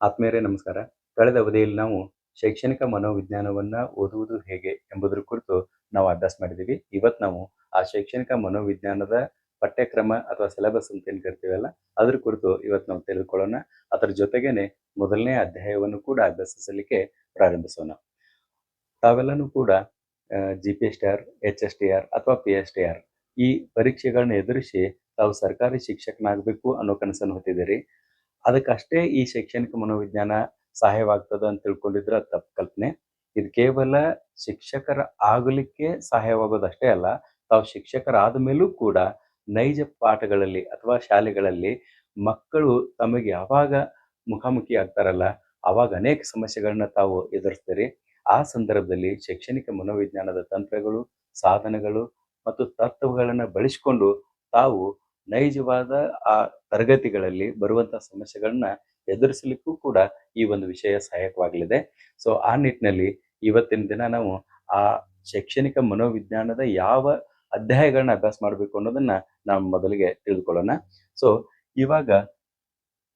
ಆತ್ಮೀಯರೇ, ನಮಸ್ಕಾರ. ಕಳೆದ ಅವಧಿಯಲ್ಲಿ ನಾವು ಶೈಕ್ಷಣಿಕ ಮನೋವಿಜ್ಞಾನವನ್ನ ಓದುವುದು ಹೇಗೆ ಎಂಬುದರ ಕುರಿತು ನಾವು ಅಭ್ಯಾಸ ಮಾಡಿದ್ದೀವಿ. ಇವತ್ತು ನಾವು ಆ ಶೈಕ್ಷಣಿಕ ಮನೋವಿಜ್ಞಾನದ ಪಠ್ಯಕ್ರಮ ಅಥವಾ ಸಿಲೆಬಸ್ ಅಂತ ಏನು ಕರಿತೀವಲ್ಲ, ಅದ್ರ ಕುರಿತು ಇವತ್ತು ನಾವು ತಿಳಿದುಕೊಳ್ಳೋಣ ಅದರ ಜೊತೆಗೇನೆ ಮೊದಲನೇ ಅಧ್ಯಾಯವನ್ನು ಕೂಡ ಅಭ್ಯಾಸಿಸಲಿಕ್ಕೆ ಪ್ರಾರಂಭಿಸೋಣ. ತಾವೆಲ್ಲನೂ ಕೂಡ G P S T R H S T R ಅಥವಾ ಪಿ ಎಸ್ ಈ ಪರೀಕ್ಷೆಗಳನ್ನ ಎದುರಿಸಿ ತಾವು ಸರ್ಕಾರಿ ಶಿಕ್ಷಕನಾಗಬೇಕು ಅನ್ನೋ ಕನಸನ್ನು ಹೊತ್ತಿದ್ದೀರಿ. ಅದಕ್ಕಷ್ಟೇ ಈ ಶೈಕ್ಷಣಿಕ ಮನೋವಿಜ್ಞಾನ ಸಹಾಯವಾಗ್ತದ ಅಂತ ತಿಳ್ಕೊಂಡಿದ್ರೆ ಅದು ತಪ್ಪು ಕಲ್ಪನೆ. ಇದು ಕೇವಲ ಶಿಕ್ಷಕರ ಆಗಲಿಕ್ಕೆ ಸಹಾಯವಾಗೋದಷ್ಟೇ ಅಲ್ಲ, ತಾವು ಶಿಕ್ಷಕರಾದ ಮೇಲೂ ಕೂಡ ನೈಜ ಪಾಠಗಳಲ್ಲಿ ಅಥವಾ ಶಾಲೆಗಳಲ್ಲಿ ಮಕ್ಕಳು ತಮಗೆ ಯಾವಾಗ ಮುಖಾಮುಖಿ ಆಗ್ತಾರಲ್ಲ, ಅವಾಗ ಅನೇಕ ಸಮಸ್ಯೆಗಳನ್ನ ತಾವು ಎದುರಿಸ್ತೀರಿ. ಆ ಸಂದರ್ಭದಲ್ಲಿ ಶೈಕ್ಷಣಿಕ ಮನೋವಿಜ್ಞಾನದ ತಂತ್ರಗಳು, ಸಾಧನಗಳು ಮತ್ತು ತತ್ವಗಳನ್ನು ಬಳಸಿಕೊಂಡು ತಾವು ನೈಜವಾದ ಆ ತರಗತಿಗಳಲ್ಲಿ ಬರುವಂತಹ ಸಮಸ್ಯೆಗಳನ್ನ ಎದುರಿಸಲಿಕ್ಕೂ ಕೂಡ ಈ ಒಂದು ವಿಷಯ ಸಹಾಯಕವಾಗಲಿದೆ. ಸೊ ಆ ನಿಟ್ಟಿನಲ್ಲಿ ಇವತ್ತಿನ ದಿನ ನಾವು ಆ ಶೈಕ್ಷಣಿಕ ಮನೋವಿಜ್ಞಾನದ ಯಾವ ಅಧ್ಯಾಯಗಳನ್ನ ಅಭ್ಯಾಸ ಮಾಡಬೇಕು ಅನ್ನೋದನ್ನ ನಾವು ಮೊದಲಿಗೆ ತಿಳಿದುಕೊಳ್ಳೋಣ. ಸೊ ಇವಾಗ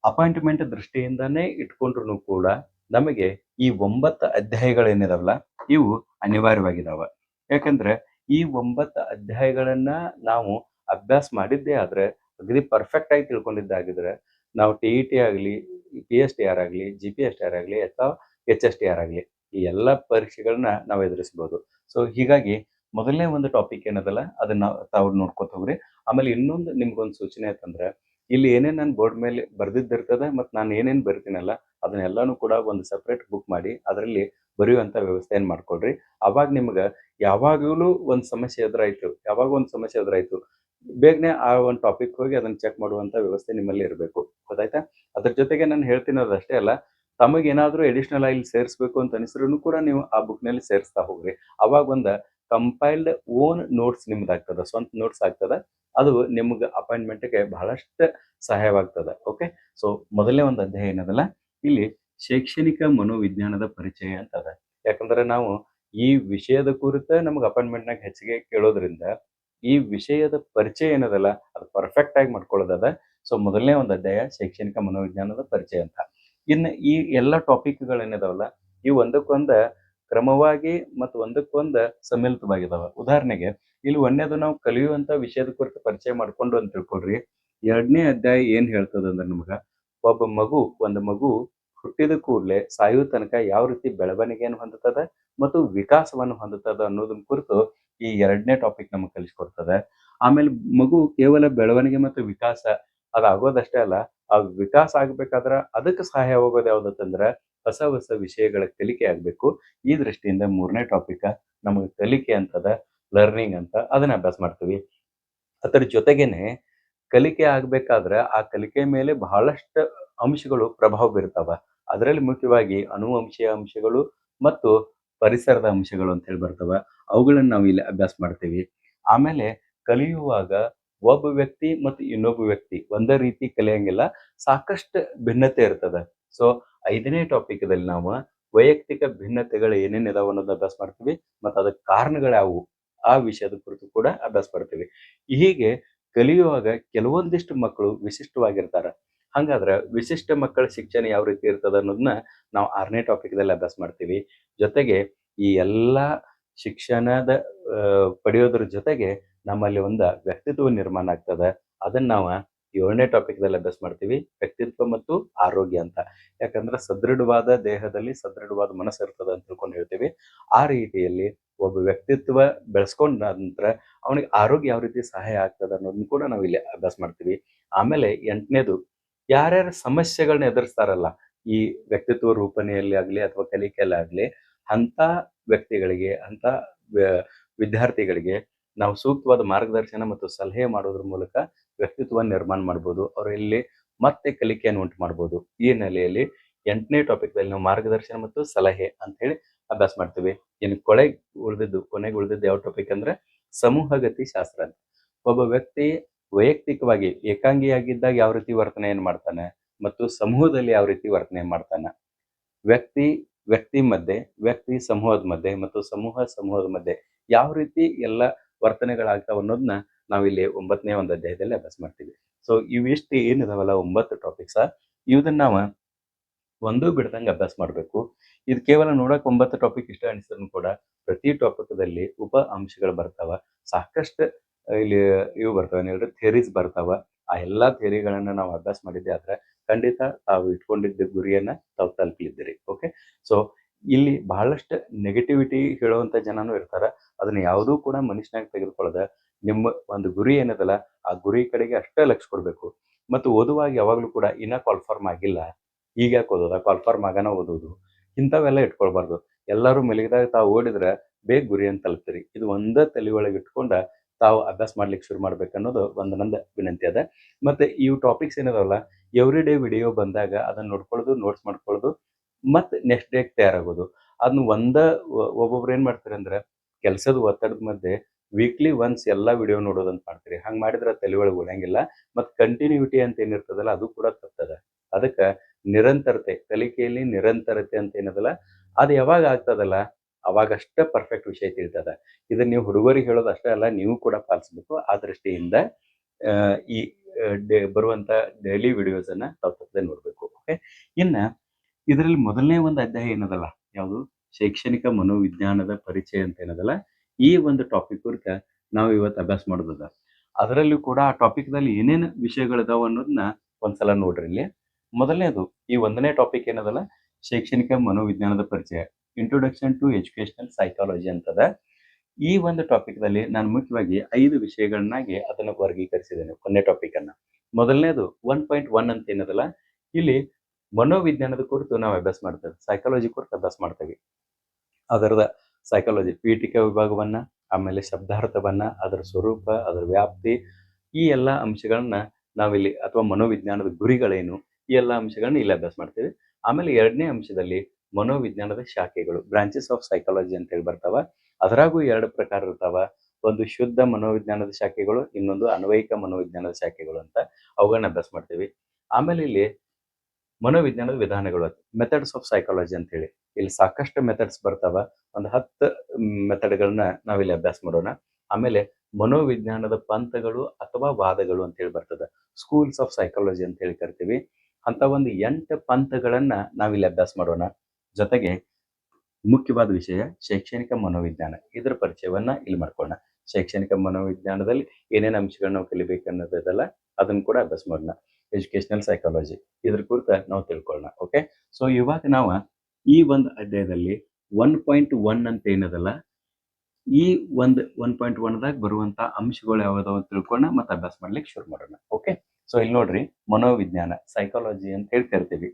ಅಪಾಯಿಂಟ್ಮೆಂಟ್ ದೃಷ್ಟಿಯಿಂದಾನೇ ಇಟ್ಕೊಂಡ್ರು ಕೂಡ ನಮಗೆ ಈ ಒಂಬತ್ತು ಅಧ್ಯಾಯಗಳೇನಿದಾವಲ್ಲ, ಇವು ಅನಿವಾರ್ಯವಾಗಿದಾವ. ಯಾಕಂದ್ರೆ ಈ ಒಂಬತ್ತು ಅಧ್ಯಾಯಗಳನ್ನ ನಾವು ಅಭ್ಯಾಸ ಮಾಡಿದ್ದೇ ಆದರೆ ಅಗದಿ ಪರ್ಫೆಕ್ಟ್ ಆಗಿ ತಿಳ್ಕೊಂಡಿದ್ದಾಗಿದ್ರೆ, ನಾವು ಟಿ ಟಿ ಆಗಲಿ ಪಿ ಎಸ್ ಟಿ ಆರ್ ಆಗಲಿ G P S T R ಆಗಲಿ, ಅಥವಾ ಎಚ್ ಎಸ್ ಟಿ ಆರ್ ಆಗಲಿ, ಈ ಎಲ್ಲ ಪರೀಕ್ಷೆಗಳನ್ನ ನಾವು ಎದುರಿಸ್ಬೋದು. ಸೊ ಹೀಗಾಗಿ ಮೊದಲನೇ ಒಂದು ಟಾಪಿಕ್ ಏನದಲ್ಲ, ಅದನ್ನ ತಾವು ನೋಡ್ಕೊತ ಹೋಗ್ರಿ. ಆಮೇಲೆ ಇನ್ನೊಂದು ನಿಮ್ಗೊಂದು ಸೂಚನೆ ಅಂತಂದ್ರೆ, ಇಲ್ಲಿ ಏನೇನು ನಾನು ಬೋರ್ಡ್ ಮೇಲೆ ಬರ್ದಿದ್ದಿರ್ತದೆ, ಮತ್ತು ನಾನು ಏನೇನು ಬರ್ತೀನಲ್ಲ, ಅದನ್ನೆಲ್ಲನೂ ಕೂಡ ಒಂದು ಸಪ್ರೇಟ್ ಬುಕ್ ಮಾಡಿ, ಅದರಲ್ಲಿ ಬರೆಯುವಂಥ ವ್ಯವಸ್ಥೆಯನ್ನು ಮಾಡ್ಕೊಡ್ರಿ ಅವಾಗ ನಿಮ್ಗೆ ಯಾವಾಗಲೂ ಒಂದು ಸಮಸ್ಯೆ ಎದುರಾಯ್ತು, ಯಾವಾಗ ಒಂದು ಸಮಸ್ಯೆ ಎದುರಾಯ್ತು ಬೇಗನೆ ಆ ಒಂದು ಟಾಪಿಕ್ ಹೋಗಿ ಅದನ್ನ ಚೆಕ್ ಮಾಡುವಂತ ವ್ಯವಸ್ಥೆ ನಿಮ್ಮಲ್ಲಿ ಇರಬೇಕು. ಗೊತ್ತಾಯ್ತಾ? ಅದ್ರ ಜೊತೆಗೆ ನಾನು ಹೇಳ್ತಿರೋದಷ್ಟೇ ಅಲ್ಲ ತಮಗೆ ಏನಾದರೂ ಎಡಿಷನಲ್ ಆಗಿ ಸೇರಿಸ್ಬೇಕು ಅಂತ ಅನಿಸಿದ್ರು ಕೂಡ ನೀವು ಆ ಬುಕ್ನಲ್ಲಿ ಸೇರಿಸ್ತಾ ಹೋಗ್ರಿ. ಅವಾಗ ಒಂದು ಕಂಪೈಲ್ಡ್ ಓನ್ ನೋಟ್ಸ್ ನಿಮ್ದಾಗ್ತದ ಸ್ವಂತ ನೋಟ್ಸ್ ಆಗ್ತದ. ಅದು ನಿಮ್ಗೆ ಅಪಾಯಿಂಟ್ಮೆಂಟ್ಗೆ ಬಹಳಷ್ಟು ಸಹಾಯವಾಗ್ತದ ಓಕೆ ಸೊ ಮೊದಲನೇ ಒಂದು ಅಧ್ಯಾಯ ಏನದಲ್ಲ, ಇಲ್ಲಿ ಶೈಕ್ಷಣಿಕ ಮನೋವಿಜ್ಞಾನದ ಪರಿಚಯ ಅಂತದ. ಯಾಕಂದ್ರೆ ನಾವು ಈ ವಿಷಯದ ಕುರಿತ ನಮ್ಗೆ ಅಪಾಯಿಂಟ್ಮೆಂಟ್ನಾಗ ಹೆಚ್ಚಿಗೆ ಕೇಳೋದ್ರಿಂದ ಈ ವಿಷಯದ ಪರಿಚಯ ಏನದಲ್ಲ, ಅದು ಪರ್ಫೆಕ್ಟ್ ಆಗಿ ಮಾಡ್ಕೊಳ್ಳೋದದ. ಸೊ ಮೊದಲನೇ ಒಂದು ಅಧ್ಯಾಯ, ಶೈಕ್ಷಣಿಕ ಮನೋವಿಜ್ಞಾನದ ಪರಿಚಯ ಅಂತ. ಇನ್ನು ಈ ಎಲ್ಲ ಟಾಪಿಕ್ಗಳೇನಿದಾವಲ್ಲ ಈ ಒಂದಕ್ಕೊಂದ ಕ್ರಮವಾಗಿ ಮತ್ತು ಒಂದಕ್ಕೊಂದ ಸಮ್ಮಿಲಿತವಾಗಿದಾವ. ಉದಾಹರಣೆಗೆ, ಇಲ್ಲಿ ಒಂದೇದು ನಾವು ಕಲಿಯುವಂತ ವಿಷಯದ ಕುರಿತು ಪರಿಚಯ ಮಾಡ್ಕೊಂಡು ಅಂತ ತಿಳ್ಕೊಳ್ರಿ. ಎರಡನೇ ಅಧ್ಯಾಯ ಏನ್ ಹೇಳ್ತದ ಅಂದ್ರೆ ನಮ್ಗ, ಒಬ್ಬ ಮಗು, ಒಂದು ಮಗು ಹುಟ್ಟಿದ ಕೂಡಲೇ ಸಾಯುವ ತನಕ ಯಾವ ರೀತಿ ಬೆಳವಣಿಗೆಯನ್ನು ಹೊಂದುತ್ತದೆ, ಮತ್ತು ವಿಕಾಸವನ್ನು ಹೊಂದುತ್ತದೆ ಅನ್ನೋದನ್ನ ಕುರಿತು ಈ ಎರಡನೇ ಟಾಪಿಕ್ ನಮಗೆ ಕಲಿಸ್ಕೊಡ್ತದೆ. ಆಮೇಲೆ ಮಗು ಕೇವಲ ಬೆಳವಣಿಗೆ ಮತ್ತು ವಿಕಾಸ ಅದಾಗೋದಷ್ಟೇ ಅಲ್ಲ, ಆ ವಿಕಾಸ ಆಗ್ಬೇಕಾದ್ರ ಅದಕ್ಕೆ ಸಹಾಯವಾಗೋದು ಯಾವ್ದಂದ್ರೆ ಹೊಸ ಹೊಸ ವಿಷಯಗಳ ಕಲಿಕೆ ಆಗ್ಬೇಕು. ಈ ದೃಷ್ಟಿಯಿಂದ ಮೂರನೇ ಟಾಪಿಕ್ ನಮಗೆ ಕಲಿಕೆ ಅಂತದ ಲರ್ನಿಂಗ್ ಅಂತ ಅದನ್ನ ಅಭ್ಯಾಸ ಮಾಡ್ತೀವಿ. ಅದರ ಜೊತೆಗೇನೆ ಕಲಿಕೆ ಆಗ್ಬೇಕಾದ್ರೆ ಆ ಕಲಿಕೆ ಮೇಲೆ ಬಹಳಷ್ಟು ಅಂಶಗಳು ಪ್ರಭಾವ ಬೀರ್ತಾವ. ಅದರಲ್ಲಿ ಮುಖ್ಯವಾಗಿ ಅನುವಂಶೀಯ ಅಂಶಗಳು ಮತ್ತು ಪರಿಸರದ ಅಂಶಗಳು ಅಂತ ಹೇಳಿ ಬರ್ತವ. ಅವುಗಳನ್ನ ನಾವು ಇಲ್ಲಿ ಅಭ್ಯಾಸ ಮಾಡ್ತೀವಿ. ಆಮೇಲೆ ಕಲಿಯುವಾಗ ಒಬ್ಬ ವ್ಯಕ್ತಿ ಮತ್ತು ಇನ್ನೊಬ್ಬ ವ್ಯಕ್ತಿ ಒಂದೇ ರೀತಿ ಕಲಿಯಂಗಿಲ್ಲ, ಸಾಕಷ್ಟು ಭಿನ್ನತೆ ಇರ್ತದೆ. ಸೊ ಐದನೇ ಟಾಪಿಕ್ದಲ್ಲಿ ನಾವು ವೈಯಕ್ತಿಕ ಭಿನ್ನತೆಗಳು ಏನೇನು ಇದಾವ ಅನ್ನೋದನ್ನ ಅಭ್ಯಾಸ ಮಾಡ್ತೀವಿ ಮತ್ತು ಅದಕ್ಕೆ ಕಾರಣಗಳು ಯಾವುವು ಆ ವಿಷಯದ ಕುರಿತು ಕೂಡ ಅಭ್ಯಾಸ ಮಾಡ್ತೀವಿ. ಹೀಗೆ ಕಲಿಯುವಾಗ ಕೆಲವೊಂದಿಷ್ಟು ಮಕ್ಕಳು ವಿಶಿಷ್ಟವಾಗಿರ್ತಾರೆ. ಹಂಗಾದ್ರೆ ವಿಶಿಷ್ಟ ಮಕ್ಕಳ ಶಿಕ್ಷಣ ಯಾವ ರೀತಿ ಇರ್ತದೆ ಅನ್ನೋದನ್ನ ನಾವು ಆರನೇ ಟಾಪಿಕ್ದಲ್ಲಿ ಅಭ್ಯಾಸ ಮಾಡ್ತೀವಿ. ಜೊತೆಗೆ ಈ ಎಲ್ಲ ಶಿಕ್ಷಣದ ಪಡೆಯೋದ್ರ ಜೊತೆಗೆ ನಮ್ಮಲ್ಲಿ ಒಂದು ವ್ಯಕ್ತಿತ್ವ ನಿರ್ಮಾಣ ಆಗ್ತದೆ. ಅದನ್ನ ನಾವು ಏಳನೇ ಟಾಪಿಕ್ದಲ್ಲಿ ಅಭ್ಯಾಸ ಮಾಡ್ತೀವಿ, ವ್ಯಕ್ತಿತ್ವ ಮತ್ತು ಆರೋಗ್ಯ ಅಂತ. ಯಾಕಂದ್ರೆ ಸದೃಢವಾದ ದೇಹದಲ್ಲಿ ಸದೃಢವಾದ ಮನಸ್ಸು ಇರ್ತದೆ ಅಂತ ತಿಳ್ಕೊಂಡು ಹೇಳ್ತೀವಿ. ಆ ರೀತಿಯಲ್ಲಿ ಒಬ್ಬ ವ್ಯಕ್ತಿತ್ವ ಬೆಳೆಸ್ಕೊಂಡ ನಂತರ ಅವನಿಗೆ ಆರೋಗ್ಯ ಯಾವ ರೀತಿ ಸಹಾಯ ಆಗ್ತದೆ ಅನ್ನೋದನ್ನ ಕೂಡ ನಾವು ಇಲ್ಲಿ ಅಭ್ಯಾಸ ಮಾಡ್ತೀವಿ. ಆಮೇಲೆ ಎಂಟನೇದು, ಯಾರ್ಯಾರ ಸಮಸ್ಯೆಗಳನ್ನ ಎದುರಿಸ್ತಾರಲ್ಲ, ಈ ವ್ಯಕ್ತಿತ್ವ ರೂಪಣೆಯಲ್ಲಿ ಆಗಲಿ ಅಥವಾ ಕಲಿಕೆಯಲ್ಲಿ ಅಂತ ವ್ಯಕ್ತಿಗಳಿಗೆ ಅಂತ ವಿದ್ಯಾರ್ಥಿಗಳಿಗೆ ನಾವು ಸೂಕ್ತವಾದ ಮಾರ್ಗದರ್ಶನ ಮತ್ತು ಸಲಹೆ ಮಾಡೋದ್ರ ಮೂಲಕ ವ್ಯಕ್ತಿತ್ವ ನಿರ್ಮಾಣ ಮಾಡ್ಬೋದು. ಅವರಲ್ಲಿ ಮತ್ತೆ ಕಲಿಕೆಯನ್ನು ಉಂಟು ಮಾಡ್ಬೋದು. ಈ ನೆಲೆಯಲ್ಲಿ ಎಂಟನೇ ಟಾಪಿಕ್ದಲ್ಲಿ ನಾವು ಮಾರ್ಗದರ್ಶನ ಮತ್ತು ಸಲಹೆ ಅಂತ ಹೇಳಿ ಅಭ್ಯಾಸ ಮಾಡ್ತೀವಿ. ಇನ್ನು ಕೊನೆಗೆ ಉಳಿದಿದ್ದು ಕೊನೆಗೆ ಉಳಿದಿದ್ದು ಯಾವ ಟಾಪಿಕ್ ಅಂದ್ರೆ ಸಮೂಹಗತಿ ಶಾಸ್ತ್ರ ಅಂತ. ಒಬ್ಬ ವ್ಯಕ್ತಿ ವೈಯಕ್ತಿಕವಾಗಿ ಏಕಾಂಗಿಯಾಗಿದ್ದಾಗ ಯಾವ ರೀತಿ ವರ್ತನೆಯನ್ನು ಮಾಡ್ತಾನೆ ಮತ್ತು ಸಮೂಹದಲ್ಲಿ ಯಾವ ರೀತಿ ವರ್ತನೆ ಮಾಡ್ತಾನೆ. ವ್ಯಕ್ತಿ ವ್ಯಕ್ತಿ ಮಧ್ಯೆ, ವ್ಯಕ್ತಿ ಸಮೂಹದ ಮಧ್ಯೆ ಮತ್ತು ಸಮೂಹ ಸಮೂಹದ ಮಧ್ಯೆ ಯಾವ ರೀತಿ ಎಲ್ಲ ವರ್ತನೆಗಳಾಗ್ತಾವ ಅನ್ನೋದನ್ನ ನಾವಿಲ್ಲಿ ಒಂಬತ್ತನೇ ಒಂದು ಅಧ್ಯಾಯದಲ್ಲಿ ಅಭ್ಯಾಸ ಮಾಡ್ತೀವಿ. ಸೊ ಇವಿಷ್ಟು ಏನಿದಾವಲ್ಲ ಒಂಬತ್ತು ಟಾಪಿಕ್ಸ ಇವುದನ್ನ ನಾವು ಒಂದು ಬಿಡ್ದಂಗೆ ಅಭ್ಯಾಸ ಮಾಡಬೇಕು. ಇದು ಕೇವಲ ನೋಡಕ್ ಒಂಬತ್ತು ಟಾಪಿಕ್ ಇಷ್ಟ ಅನಿಸಿದ್ರು ಕೂಡ ಪ್ರತಿ ಟಾಪಿಕ್ದಲ್ಲಿ ಉಪ ಅಂಶಗಳು ಬರ್ತಾವ. ಸಾಕಷ್ಟು, ಇಲ್ಲಿ ಇವು ಬರ್ತಾವ ಥಿಯರೀಸ್ ಬರ್ತಾವ. ಆ ಎಲ್ಲಾ ಥಿಯರಿಗಳನ್ನ ನಾವು ಅಭ್ಯಾಸ ಮಾಡಿದ್ದೆ ಆದ್ರೆ ಖಂಡಿತ ತಾವು ಇಟ್ಕೊಂಡಿದ್ದ ಗುರಿಯನ್ನ ತಾವು ತಲುಪಲಿದ್ದೀರಿ ಓಕೆ ಸೊ ಇಲ್ಲಿ ಬಹಳಷ್ಟು ನೆಗೆಟಿವಿಟಿ ಹೇಳುವಂತ ಜನನು ಇರ್ತಾರ. ಅದನ್ನ ಯಾವುದೂ ಕೂಡ ಮನುಷ್ಯನಾಗಿ ತೆಗೆದುಕೊಳ್ಳದ ನಿಮ್ಮ ಒಂದು ಗುರಿ ಏನದಲ್ಲ, ಆ ಗುರಿ ಕಡೆಗೆ ಅಷ್ಟೇ ಲಕ್ಷ ಕೊಡ್ಬೇಕು. ಮತ್ತು ಓದುವಾಗ ಯಾವಾಗಲೂ ಕೂಡ ಇನ್ನ ಕಾಲ್ಫಾರ್ಮ್ ಆಗಿಲ್ಲ, ಈಗ ಯಾಕೆ ಓದೋದ? ಕಾಲ್ಫಾರ್ಮ್ ಆಗನ ಓದೋದು. ಇಂಥವೆಲ್ಲ ಇಟ್ಕೊಳ್ಬಾರ್ದು. ಎಲ್ಲರೂ ಮೆಲಗಿದಾಗ ತಾವು ಓಡಿದ್ರೆ ಬೇಗ ಗುರಿಯನ್ನು ತಲುಪ್ತೀರಿ. ಇದು ಒಂದೇ ತಲೆ ಒಳಗೆ ಇಟ್ಕೊಂಡ ತಾವು ಅಭ್ಯಾಸ ಮಾಡ್ಲಿಕ್ಕೆ ಶುರು ಮಾಡ್ಬೇಕನ್ನೋದು ಒಂದು ನಂದು ವಿನಂತಿ ಅದ. ಮತ್ತೆ ಇವು ಟಾಪಿಕ್ಸ್ ಏನಿದಾವಲ್ಲ ಎವ್ರಿ ಡೇ ವಿಡಿಯೋ ಬಂದಾಗ ಅದನ್ನ ನೋಡ್ಕೊಳ್ಳೋದು ನೋಟ್ಸ್ ಮಾಡ್ಕೊಳ್ಳೋದು ಮತ್ತೆ ನೆಕ್ಸ್ಟ್ ಡೇ ತಯಾರಾಗೋದು. ಅದನ್ನ ಒಂದ ಒಬ್ಬೊಬ್ರು ಏನ್ ಮಾಡ್ತಾರೆ ಅಂದ್ರೆ, ಕೆಲಸದ ಒತ್ತಡದ ಮಧ್ಯೆ ವೀಕ್ಲಿ ಒನ್ಸ್ ಎಲ್ಲಾ ವಿಡಿಯೋ ನೋಡೋದಂತ ಮಾಡ್ತೀರಿ. ಹಂಗೆ ಮಾಡಿದ್ರೆ ತಲೆಯೊಳಗೆ ಉಳಿಯಂಗಿಲ್ಲ ಮತ್ ಕಂಟಿನ್ಯೂಟಿ ಅಂತ ಏನಿರ್ತದಲ್ಲ ಅದು ಕೂಡ ತಪ್ಪದ ಅದಕ್ಕೆ ನಿರಂತರತೆ ಕಲಿಕೆಯಲ್ಲಿ ನಿರಂತರತೆ ಅಂತ ಏನದಲ್ಲ, ಅದು ಯಾವಾಗ ಆಗ್ತದಲ್ಲ ಅವಾಗಷ್ಟೇ ಪರ್ಫೆಕ್ಟ್ ವಿಷಯ ತಿಳಿತದ. ಇದನ್ನ ನೀವು ಹುಡುಗರಿಗೆ ಹೇಳೋದು ಅಷ್ಟೇ ಅಲ್ಲ, ನೀವು ಕೂಡ ಪಾಲಿಸಬೇಕು. ಆ ದೃಷ್ಟಿಯಿಂದ ಈ ಬರುವಂತ ಡೈಲಿ ವಿಡಿಯೋಸ್ ಅನ್ನ ತಪ್ಪದೆ ನೋಡ್ಬೇಕು ಓಕೆ ಇನ್ನ, ಇದರಲ್ಲಿ ಮೊದಲನೇ ಒಂದು ಅಧ್ಯಾಯ ಏನದಲ್ಲ? ಯಾವುದು? ಶೈಕ್ಷಣಿಕ ಮನೋವಿಜ್ಞಾನದ ಪರಿಚಯ ಅಂತ ಏನದಲ್ಲ? ಈ ಒಂದು ಟಾಪಿಕ್ ಕುರಿತ ನಾವು ಇವತ್ತು ಅಭ್ಯಾಸ ಮಾಡೋದದ. ಅದರಲ್ಲೂ ಕೂಡ ಆ ಟಾಪಿಕ್ ದಲ್ಲಿ ಏನೇನು ವಿಷಯಗಳಿದಾವ ಅನ್ನೋದನ್ನ ಒಂದ್ಸಲ ನೋಡ್ರಿ ಇಲ್ಲಿ. ಮೊದಲನೇದು, ಈ ಒಂದನೇ ಟಾಪಿಕ್ ಏನದಲ್ಲ? ಶೈಕ್ಷಣಿಕ ಮನೋವಿಜ್ಞಾನದ ಪರಿಚಯ. ಇಂಟ್ರೊಡಕ್ಷನ್ ಟು ಎಜುಕೇಶನಲ್ ಸೈಕಾಲಜಿ ಅಂತದ. ಈ ಒಂದು ಟಾಪಿಕ್ ದಲ್ಲಿ ನಾನು ಮುಖ್ಯವಾಗಿ ಐದು ವಿಷಯಗಳನ್ನಾಗಿ ಅದನ್ನು ವರ್ಗೀಕರಿಸಿದ್ದೇನೆ ಒಂದನೇ ಟಾಪಿಕ್ ಅನ್ನ. ಮೊದಲನೇದು ಒನ್ ಪಾಯಿಂಟ್ ಒನ್ ಅಂತ ಏನದಲ್ಲ, ಇಲ್ಲಿ ಮನೋವಿಜ್ಞಾನದ ಕುರಿತು ನಾವು ಅಭ್ಯಾಸ ಮಾಡ್ತೇವೆ ಸೈಕಾಲಜಿ ಕುರಿತು ಅಭ್ಯಾಸ ಮಾಡ್ತೇವೆ. ಅದರದ ಸೈಕಾಲಜಿ ಪೀಠಿಕೆ ವಿಭಾಗವನ್ನ, ಆಮೇಲೆ ಶಬ್ದಾರ್ಥವನ್ನ ಅದರ ಸ್ವರೂಪ, ಅದರ ವ್ಯಾಪ್ತಿ, ಈ ಎಲ್ಲ ಅಂಶಗಳನ್ನ ನಾವಿಲ್ಲಿ, ಅಥವಾ ಮನೋವಿಜ್ಞಾನದ ಗುರಿಗಳೇನು, ಈ ಎಲ್ಲ ಅಂಶಗಳನ್ನ ಇಲ್ಲಿ ಅಭ್ಯಾಸ ಮಾಡ್ತೇವೆ. ಆಮೇಲೆ ಎರಡನೇ ಅಂಶದಲ್ಲಿ ಮನೋವಿಜ್ಞಾನದ ಶಾಖೆಗಳು ಬ್ರಾಂಚಸ್ ಆಫ್ ಸೈಕಾಲಜಿ ಅಂತ ಹೇಳಿ ಬರ್ತಾವ. ಅದರಾಗೂ ಎರಡು ಪ್ರಕಾರ ಇರ್ತಾವ. ಒಂದು ಶುದ್ಧ ಮನೋವಿಜ್ಞಾನದ ಶಾಖೆಗಳು, ಇನ್ನೊಂದು ಅನ್ವಯಿಕ ಮನೋವಿಜ್ಞಾನದ ಶಾಖೆಗಳು ಅಂತ ಅವುಗಳನ್ನ ಅಭ್ಯಾಸ ಮಾಡ್ತೀವಿ. ಆಮೇಲೆ ಇಲ್ಲಿ ಮನೋವಿಜ್ಞಾನದ ವಿಧಾನಗಳು ಮೆಥಡ್ಸ್ ಆಫ್ ಸೈಕಾಲಜಿ ಅಂತ ಹೇಳಿ ಇಲ್ಲಿ ಸಾಕಷ್ಟು ಮೆಥಡ್ಸ್ ಬರ್ತಾವ. ಒಂದು ಹತ್ತು ಮೆಥಡ್ಗಳನ್ನ ನಾವಿಲ್ಲಿ ಅಭ್ಯಾಸ ಮಾಡೋಣ. ಆಮೇಲೆ ಮನೋವಿಜ್ಞಾನದ ಪಂಥಗಳು ಅಥವಾ ವಾದಗಳು ಅಂತ ಹೇಳಿ ಬರ್ತದೆ. ಸ್ಕೂಲ್ಸ್ ಆಫ್ ಸೈಕಾಲಜಿ ಅಂತ ಹೇಳಿ ಕರಿತೀವಿ. ಅಂತ ಒಂದು ಎಂಟು ಪಂಥಗಳನ್ನ ನಾವಿಲ್ಲಿ ಅಭ್ಯಾಸ ಮಾಡೋಣ. ಜೊತೆಗೆ ಮುಖ್ಯವಾದ ವಿಷಯ ಶೈಕ್ಷಣಿಕ ಮನೋವಿಜ್ಞಾನ. ಇದರ ಪರಿಚಯವನ್ನ ಇಲ್ಲಿ ಮಾಡ್ಕೊಳ್ಳೋಣ. ಶೈಕ್ಷಣಿಕ ಮನೋವಿಜ್ಞಾನದಲ್ಲಿ ಏನೇನು ಅಂಶಗಳನ್ನ ನಾವು ಕಲಿಬೇಕು ಅನ್ನೋದಲ್ಲ ಅದನ್ನ ಕೂಡ ಅಭ್ಯಾಸ ಮಾಡೋಣ. ಎಜುಕೇಶನಲ್ ಸೈಕಾಲಜಿ ಇದ್ರ ಕುರಿತ ನಾವು ತಿಳ್ಕೊಳ್ಳೋಣ ಓಕೆ ಸೊ ಇವಾಗ ನಾವು ಈ ಒಂದು ಅಧ್ಯಾಯದಲ್ಲಿ ಒನ್ ಪಾಯಿಂಟ್ ಒನ್ ಅಂತ ಏನದಲ್ಲ? ಈ ಒಂದು ಒನ್ ಪಾಯಿಂಟ್ ಒನ್ದಾಗ ಬರುವಂತ ಅಂಶಗಳು ಯಾವ್ದಾವ ತಿಳ್ಕೊಳ್ಳೋಣ ಮತ್ತೆ ಅಭ್ಯಾಸ ಮಾಡ್ಲಿಕ್ಕೆ ಶುರು ಮಾಡೋಣ ಓಕೆ ಸೊ ಇಲ್ಲಿ ನೋಡ್ರಿ ಮನೋವಿಜ್ಞಾನ ಸೈಕಾಲಜಿ ಅಂತ ಹೇಳ್ತಿರ್ತೀವಿ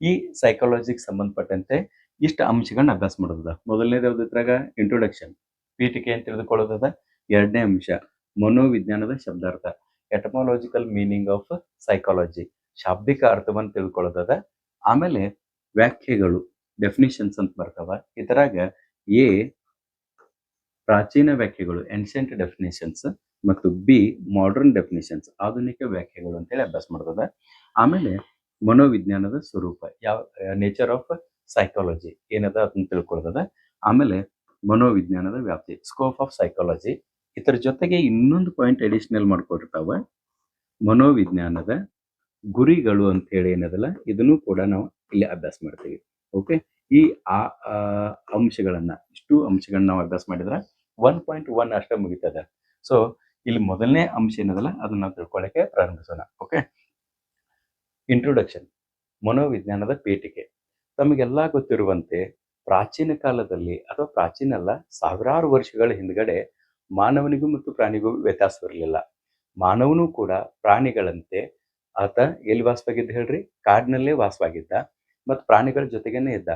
ಈ ಸೈಕಾಲಜಿಗೆ ಸಂಬಂಧಪಟ್ಟಂತೆ ಇಷ್ಟು ಅಂಶಗಳನ್ನ ಅಭ್ಯಾಸ ಮಾಡೋದದ. ಮೊದಲನೇದು ಇದ್ರಾಗ ಇಂಟ್ರೊಡಕ್ಷನ್ ಪೀಠಿಕೆ ಅಂತ ತಿಳಿದುಕೊಳ್ಳೋದದ. ಎರಡನೇ ಅಂಶ, ಮನೋವಿಜ್ಞಾನದ ಶಬ್ದಾರ್ಥ. ಎಟಮಾಲಜಿಕಲ್ ಮೀನಿಂಗ್ ಆಫ್ ಸೈಕಾಲಜಿ ಶಾಬ್ದಿಕ ಅರ್ಥವನ್ನು ತಿಳ್ಕೊಳ್ಳೋದದ. ಆಮೇಲೆ ವ್ಯಾಖ್ಯೆಗಳು ಡೆಫಿನಿಷನ್ಸ್ ಅಂತ ಬರ್ತಾವ. ಇದರಾಗ ಎ, ಪ್ರಾಚೀನ ವ್ಯಾಖ್ಯೆಗಳು ಎನ್ಷಿಯಂಟ್ ಡೆಫಿನೇಷನ್ಸ್ ಮತ್ತು ಬಿ ಮಾಡರ್ನ್ ಡೆಫಿನೇಷನ್ಸ್ ಆಧುನಿಕ ವ್ಯಾಖ್ಯೆಗಳು ಅಂತೇಳಿ ಅಭ್ಯಾಸ ಮಾಡ್ತದ ಆಮೇಲೆ ಮನೋವಿಜ್ಞಾನದ ಸ್ವರೂಪ. ಯಾವ ನೇಚರ್ ಆಫ್ ಸೈಕಾಲಜಿ ಏನದ ಅದನ್ನ ತಿಳ್ಕೊಳ್ತದ ಆಮೇಲೆ ಮನೋವಿಜ್ಞಾನದ ವ್ಯಾಪ್ತಿ ಸ್ಕೋಪ್ ಆಫ್ ಸೈಕಾಲಜಿ ಇದರ ಜೊತೆಗೆ ಇನ್ನೊಂದು ಪಾಯಿಂಟ್ ಅಡಿಷನಲ್ ಮಾಡ್ಕೊಟ್ಟಿರ್ತಾವ ಮನೋವಿಜ್ಞಾನದ ಗುರಿಗಳು ಅಂತ ಹೇಳಿ ಏನದಲ್ಲ, ಇದನ್ನು ಕೂಡ ನಾವು ಇಲ್ಲಿ ಅಭ್ಯಾಸ ಮಾಡ್ತೀವಿ. ಓಕೆ ಈ, ಆ ಅಂಶಗಳನ್ನ, ಇಷ್ಟು ಅಂಶಗಳನ್ನ ನಾವು ಅಭ್ಯಾಸ ಮಾಡಿದ್ರೆ ಒನ್ ಪಾಯಿಂಟ್ ಒನ್ ಅಷ್ಟೇ ಮುಗಿತದೆ. ಸೊ ಇಲ್ಲಿ ಮೊದಲನೇ ಅಂಶ ಏನದಲ್ಲ, ಅದನ್ನ ನಾವು ತಿಳ್ಕೊಳ್ಳಕ್ಕೆ ಪ್ರಾರಂಭಿಸೋಣ. ಓಕೆ ಇಂಟ್ರೊಡಕ್ಷನ್ ಮನೋವಿಜ್ಞಾನದ ಪೀಠಿಕೆ. ತಮಗೆಲ್ಲ ಗೊತ್ತಿರುವಂತೆ ಪ್ರಾಚೀನ ಕಾಲದಲ್ಲಿ ಅಥವಾ ಪ್ರಾಚೀನ ಅಲ್ಲ, ಸಾವಿರಾರು ವರ್ಷಗಳ ಹಿಂದ್ಗಡೆ ಮಾನವನಿಗೂ ಮತ್ತು ಪ್ರಾಣಿಗೂ ವ್ಯತ್ಯಾಸವಿರಲಿಲ್ಲ ಮಾನವನೂ ಕೂಡ ಪ್ರಾಣಿಗಳಂತೆ ಆತ ಎಲ್ಲಿ ವಾಸವಾಗಿದ್ದ ಹೇಳ್ರಿ? ಕಾಡಿನಲ್ಲೇ ವಾಸವಾಗಿದ್ದ ಮತ್ತು ಪ್ರಾಣಿಗಳ ಜೊತೆಗೇನೆ ಇದ್ದ.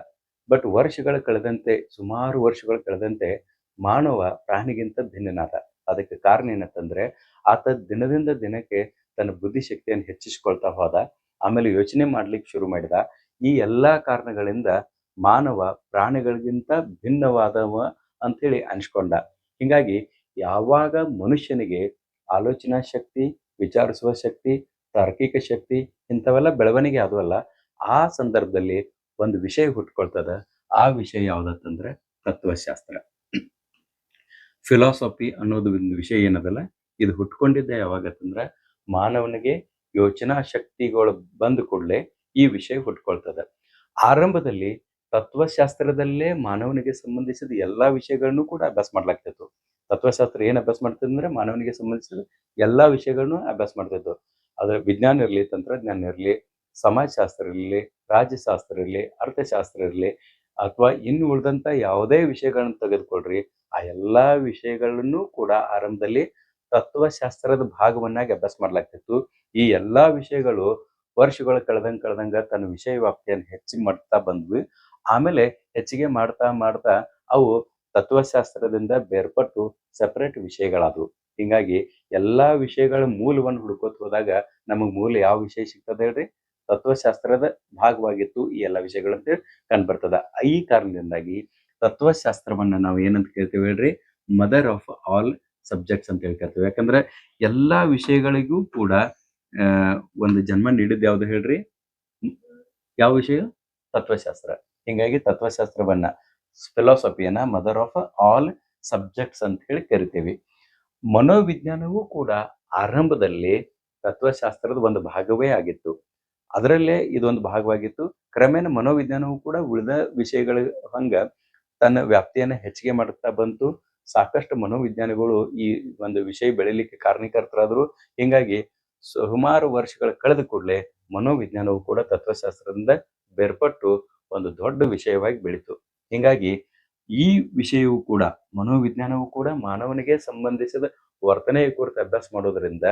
ಬಟ್ ವರ್ಷಗಳ ಕಳೆದಂತೆ, ಸುಮಾರು ವರ್ಷಗಳ ಕಳೆದಂತೆ ಮಾನವ ಪ್ರಾಣಿಗಿಂತ ಭಿನ್ನನಾದ. ಅದಕ್ಕೆ ಕಾರಣ ಏನಂತಂದ್ರೆ, ಆತ ದಿನದಿಂದ ದಿನಕ್ಕೆ ತನ್ನ ಬುದ್ಧಿಶಕ್ತಿಯನ್ನು ಹೆಚ್ಚಿಸ್ಕೊಳ್ತಾ ಹೋದ. ಆಮೇಲೆ ಯೋಚನೆ ಮಾಡ್ಲಿಕ್ಕೆ ಶುರು ಮಾಡಿದ. ಈ ಎಲ್ಲಾ ಕಾರಣಗಳಿಂದ ಮಾನವ ಪ್ರಾಣಿಗಳಿಗಿಂತ ಭಿನ್ನವಾದವ ಅಂಥೇಳಿ ಅನ್ಸ್ಕೊಂಡ. ಹಿಂಗಾಗಿ ಯಾವಾಗ ಮನುಷ್ಯನಿಗೆ ಆಲೋಚನಾ ಶಕ್ತಿ, ವಿಚಾರಿಸುವ ಶಕ್ತಿ, ತಾರ್ಕಿಕ ಶಕ್ತಿ ಇಂಥವೆಲ್ಲ ಬೆಳವಣಿಗೆ ಆದವಲ್ಲ, ಆ ಸಂದರ್ಭದಲ್ಲಿ ಒಂದು ವಿಷಯ ಹುಟ್ಕೊಳ್ತದ. ಆ ವಿಷಯ ಯಾವ್ದಂತಂದ್ರೆ ತತ್ವಶಾಸ್ತ್ರ. ಫಿಲಾಸಫಿ ಅನ್ನೋದು ಒಂದು ವಿಷಯ ಏನದಲ್ಲ, ಇದು ಹುಟ್ಕೊಂಡಿದ್ದೆ ಯಾವಾಗತ್ತಂದ್ರ ಮಾನವನಿಗೆ ಯೋಚನಾ ಶಕ್ತಿಗಳು ಬಂದ ಕೂಡಲೇ ಈ ವಿಷಯ ಹುಟ್ಕೊಳ್ತದೆ. ಆರಂಭದಲ್ಲಿ ತತ್ವಶಾಸ್ತ್ರದಲ್ಲೇ ಮಾನವನಿಗೆ ಸಂಬಂಧಿಸಿದ ಎಲ್ಲಾ ವಿಷಯಗಳನ್ನು ಕೂಡ ಅಭ್ಯಾಸ ಮಾಡ್ಲಾಗ್ತಿತ್ತು. ತತ್ವಶಾಸ್ತ್ರ ಏನು ಅಭ್ಯಾಸ ಮಾಡ್ತದೆ ಅಂದ್ರೆ ಮಾನವನಿಗೆ ಸಂಬಂಧಿಸಿದ ಎಲ್ಲಾ ವಿಷಯಗಳನ್ನು ಅಭ್ಯಾಸ ಮಾಡ್ತಿತ್ತು. ಆದರೆ ವಿಜ್ಞಾನ ಇರಲಿ, ತಂತ್ರಜ್ಞಾನ ಇರಲಿ, ಸಮಾಜಶಾಸ್ತ್ರ ಇರಲಿ, ರಾಜ್ಯಶಾಸ್ತ್ರ ಇರಲಿ, ಅರ್ಥಶಾಸ್ತ್ರ ಇರಲಿ, ಅಥವಾ ಇನ್ನು ಉಳಿದಂತ ಯಾವುದೇ ವಿಷಯಗಳನ್ನ ತೆಗೆದುಕೊಳ್ರಿ, ಆ ಎಲ್ಲಾ ವಿಷಯಗಳನ್ನು ಕೂಡ ಆರಂಭದಲ್ಲಿ ತತ್ವಶಾಸ್ತ್ರದ ಭಾಗವನ್ನಾಗಿ ಅಭ್ಯಾಸ ಮಾಡ್ಲಾಗ್ತಿತ್ತು. ಈ ಎಲ್ಲಾ ವಿಷಯಗಳು ವರ್ಷಗಳು ಕಳೆದಂಗೆ ಕಳೆದಂಗೆ ತನ್ನ ವಿಷಯ ವ್ಯಾಪ್ತಿಯನ್ನು ಹೆಚ್ಚು ಮಾಡ್ತಾ ಬಂದ್ವಿ. ಆಮೇಲೆ ಹೆಚ್ಚಿಗೆ ಮಾಡ್ತಾ ಮಾಡ್ತಾ ಅವು ತತ್ವಶಾಸ್ತ್ರದಿಂದ ಬೇರ್ಪಟ್ಟು ಸೆಪರೇಟ್ ವಿಷಯಗಳಾದವು. ಹಿಂಗಾಗಿ ಎಲ್ಲಾ ವಿಷಯಗಳ ಮೂಲವನ್ನು ಹುಡುಕೋತ ಹೋದಾಗ ನಮಗೆ ಮೂಲ ಯಾವ ವಿಷಯ ಸಿಗ್ತದೆ ಹೇಳ್ರಿ? ತತ್ವಶಾಸ್ತ್ರದ ಭಾಗವಾಗಿತ್ತು ಈ ಎಲ್ಲ ವಿಷಯಗಳು ಅಂತ ಕಂಡು ಬರ್ತದ ಈ ಕಾರಣದಿಂದಾಗಿ ತತ್ವಶಾಸ್ತ್ರವನ್ನ ನಾವು ಏನಂತ ಕೇಳ್ತೀವಿ ಹೇಳ್ರಿ? ಮದರ್ ಆಫ್ ಆಲ್ ಸಬ್ಜೆಕ್ಟ್ಸ್ ಅಂತ ಹೇಳ್ಕೊಳ್ತೇವೆ ಯಾಕಂದ್ರೆ ಎಲ್ಲಾ ವಿಷಯಗಳಿಗೂ ಕೂಡ ಒಂದು ಜನ್ಮ ನೀಡಿದ್ ಯಾವ್ದು ಹೇಳ್ರಿ? ಯಾವ ವಿಷಯ? ತತ್ವಶಾಸ್ತ್ರ. ಹಿಂಗಾಗಿ ತತ್ವಶಾಸ್ತ್ರವನ್ನ ಫಿಲಾಸಫಿಯನ್ನ ಮದರ್ ಆಫ್ ಆಲ್ ಸಬ್ಜೆಕ್ಟ್ಸ್ ಅಂತ ಹೇಳಿ ಕರಿತೀವಿ. ಮನೋವಿಜ್ಞಾನವೂ ಕೂಡ ಆರಂಭದಲ್ಲಿ ತತ್ವಶಾಸ್ತ್ರದ ಒಂದು ಭಾಗವೇ ಆಗಿತ್ತು. ಅದರಲ್ಲೇ ಇದೊಂದು ಭಾಗವಾಗಿತ್ತು. ಕ್ರಮೇಣ ಮನೋವಿಜ್ಞಾನವೂ ಕೂಡ ಉಳಿದ ವಿಷಯಗಳ ಹಂಗ ತನ್ನ ವ್ಯಾಪ್ತಿಯನ್ನ ಹೆಚ್ಚಿಗೆ ಮಾಡುತ್ತಾ ಬಂತು. ಸಾಕಷ್ಟು ಮನೋವಿಜ್ಞಾನಿಗಳು ಈ ಒಂದು ವಿಷಯ ಬೆಳೀಲಿಕ್ಕೆ ಕಾರಣೀಕರ್ತರಾದ್ರು ಹಿಂಗಾಗಿ ಸುಮಾರು ವರ್ಷಗಳ ಕಳೆದ ಕೂಡಲೇ ಮನೋವಿಜ್ಞಾನವು ಕೂಡ ತತ್ವಶಾಸ್ತ್ರದಿಂದ ಬೇರ್ಪಟ್ಟು ಒಂದು ದೊಡ್ಡ ವಿಷಯವಾಗಿ ಬೆಳೀತು. ಹಿಂಗಾಗಿ ಈ ವಿಷಯವು ಕೂಡ ಮನೋವಿಜ್ಞಾನವು ಕೂಡ ಮಾನವನಿಗೆ ಸಂಬಂಧಿಸಿದ ವರ್ತನೆಯ ಕುರಿತು ಅಭ್ಯಾಸ ಮಾಡೋದ್ರಿಂದ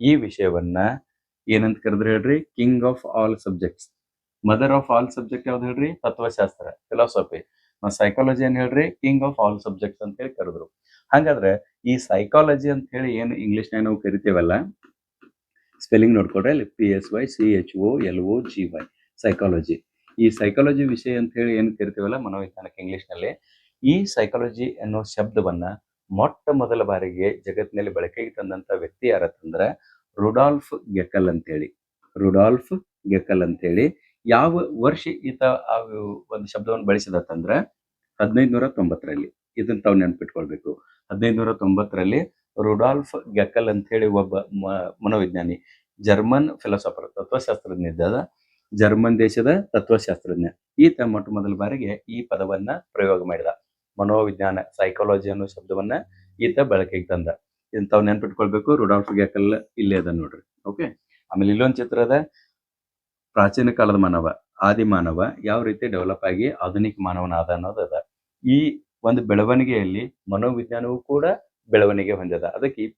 ಈ ವಿಷಯವನ್ನ ಏನಂತ ಕರೆದ್ರೆ ಹೇಳ್ರಿ, king of all subjects. Mother of all subject ಯಾವ್ದು ಹೇಳ್ರಿ? ತತ್ವಶಾಸ್ತ್ರ, ಫಿಲಾಸಫಿ. ಸೈಕಾಲಜಿ ಅಂತ ಹೇಳ್ರಿ? ಕಿಂಗ್ ಆಫ್ ಆಲ್ ಸಬ್ಜೆಕ್ಟ್ಸ್ ಅಂತ ಹೇಳಿ ಕರೆದ್ರು. ಹಾಗಾದ್ರೆ ಈ ಸೈಕಾಲಜಿ ಅಂತ ಹೇಳಿ ಏನು ಇಂಗ್ಲಿಷ್ನಾಗ ನಾವು ಕರಿತೀವಲ್ಲ ಸ್ಪೆಲ್ಲಿಂಗ್ ನೋಡ್ಕೊಡ್ರೆ ಅಲ್ಲಿ P S Y C H O L O G Y psychology ಈ ಸೈಕಾಲಜಿ ವಿಷಯ ಅಂತ ಹೇಳಿ ಏನು ಕರಿತೀವಲ್ಲ, ಮನೋವಿಜ್ಞಾನಕ್ಕೆ ಇಂಗ್ಲೀಷ್ನಲ್ಲಿ? ಈ ಸೈಕಾಲಜಿ ಅನ್ನೋ ಶಬ್ದವನ್ನ ಮೊಟ್ಟ ಮೊದಲ ಬಾರಿಗೆ ಜಗತ್ತಿನಲ್ಲಿ ಬಳಕೆಗೆ ತಂದಂತ ವ್ಯಕ್ತಿ ಯಾರತ್ತಂದ್ರೆ ರುಡಾಲ್ಫ್ ಗೆಕಲ್ ಅಂತೇಳಿ. ರುಡಾಲ್ಫ್ ಗೆಕಲ್ ಅಂತೇಳಿ ಯಾವ ವರ್ಷ ಈತ ಆ ಒಂದು ಶಬ್ದವನ್ನು ಬಳಸಿದತ್ತಂದ್ರೆ ಹದಿನೈದು ನೂರ ತೊಂಬತ್ತರಲ್ಲಿ. ಇದನ್ನ ತಾವು ನೆನ್ಪಿಟ್ಕೊಳ್ಬೇಕು. ಹದಿನೈದುನೂರ ತೊಂಬತ್ತರಲ್ಲಿ ರುಡಾಲ್ಫ್ ಗೆಕಲ್ ಅಂತ ಹೇಳಿ ಒಬ್ಬ ಮನೋವಿಜ್ಞಾನಿ, ಜರ್ಮನ್ ಫಿಲಾಸಫರ್ ತತ್ವಶಾಸ್ತ್ರಜ್ಞ ಇದ್ದ ಜರ್ಮನ್ ದೇಶದ ತತ್ವಶಾಸ್ತ್ರಜ್ಞ. ಈತ ಮೊಟ್ಟ ಮೊದಲ ಬಾರಿಗೆ ಈ ಪದವನ್ನ ಪ್ರಯೋಗ ಮಾಡಿದ. ಮನೋವಿಜ್ಞಾನ ಸೈಕಾಲಜಿ ಅನ್ನೋ ಶಬ್ದವನ್ನ ಈತ ಬಳಕೆಗೆ ತಂದ. ಇಂಥವ್ ನೆನ್ಪಿಟ್ಕೊಳ್ಬೇಕು, ರುಡಾಲ್ಫ್ ಗೆಕಲ್ ಇಲ್ಲೇ ಅದ ನೋಡ್ರಿ ಓಕೆ ಆಮೇಲೆ ಇಲ್ಲೊಂದು ಚಿತ್ರ ಅದ, ಪ್ರಾಚೀನ ಕಾಲದ ಮಾನವ, ಆದಿ ಮಾನವ ಯಾವ ರೀತಿ ಡೆವಲಪ್ ಆಗಿ ಆಧುನಿಕ ಮಾನವನಾದ ಅನ್ನೋದು ಅದ. ಈ ಒಂದು ಬೆಳವಣಿಗೆಯಲ್ಲಿ ಮನೋವಿಜ್ಞಾನವು ಕೂಡ ಬೆಳವಣಿಗೆ ಹೊಂದದ ಅದಕ್ಕೆ ಈ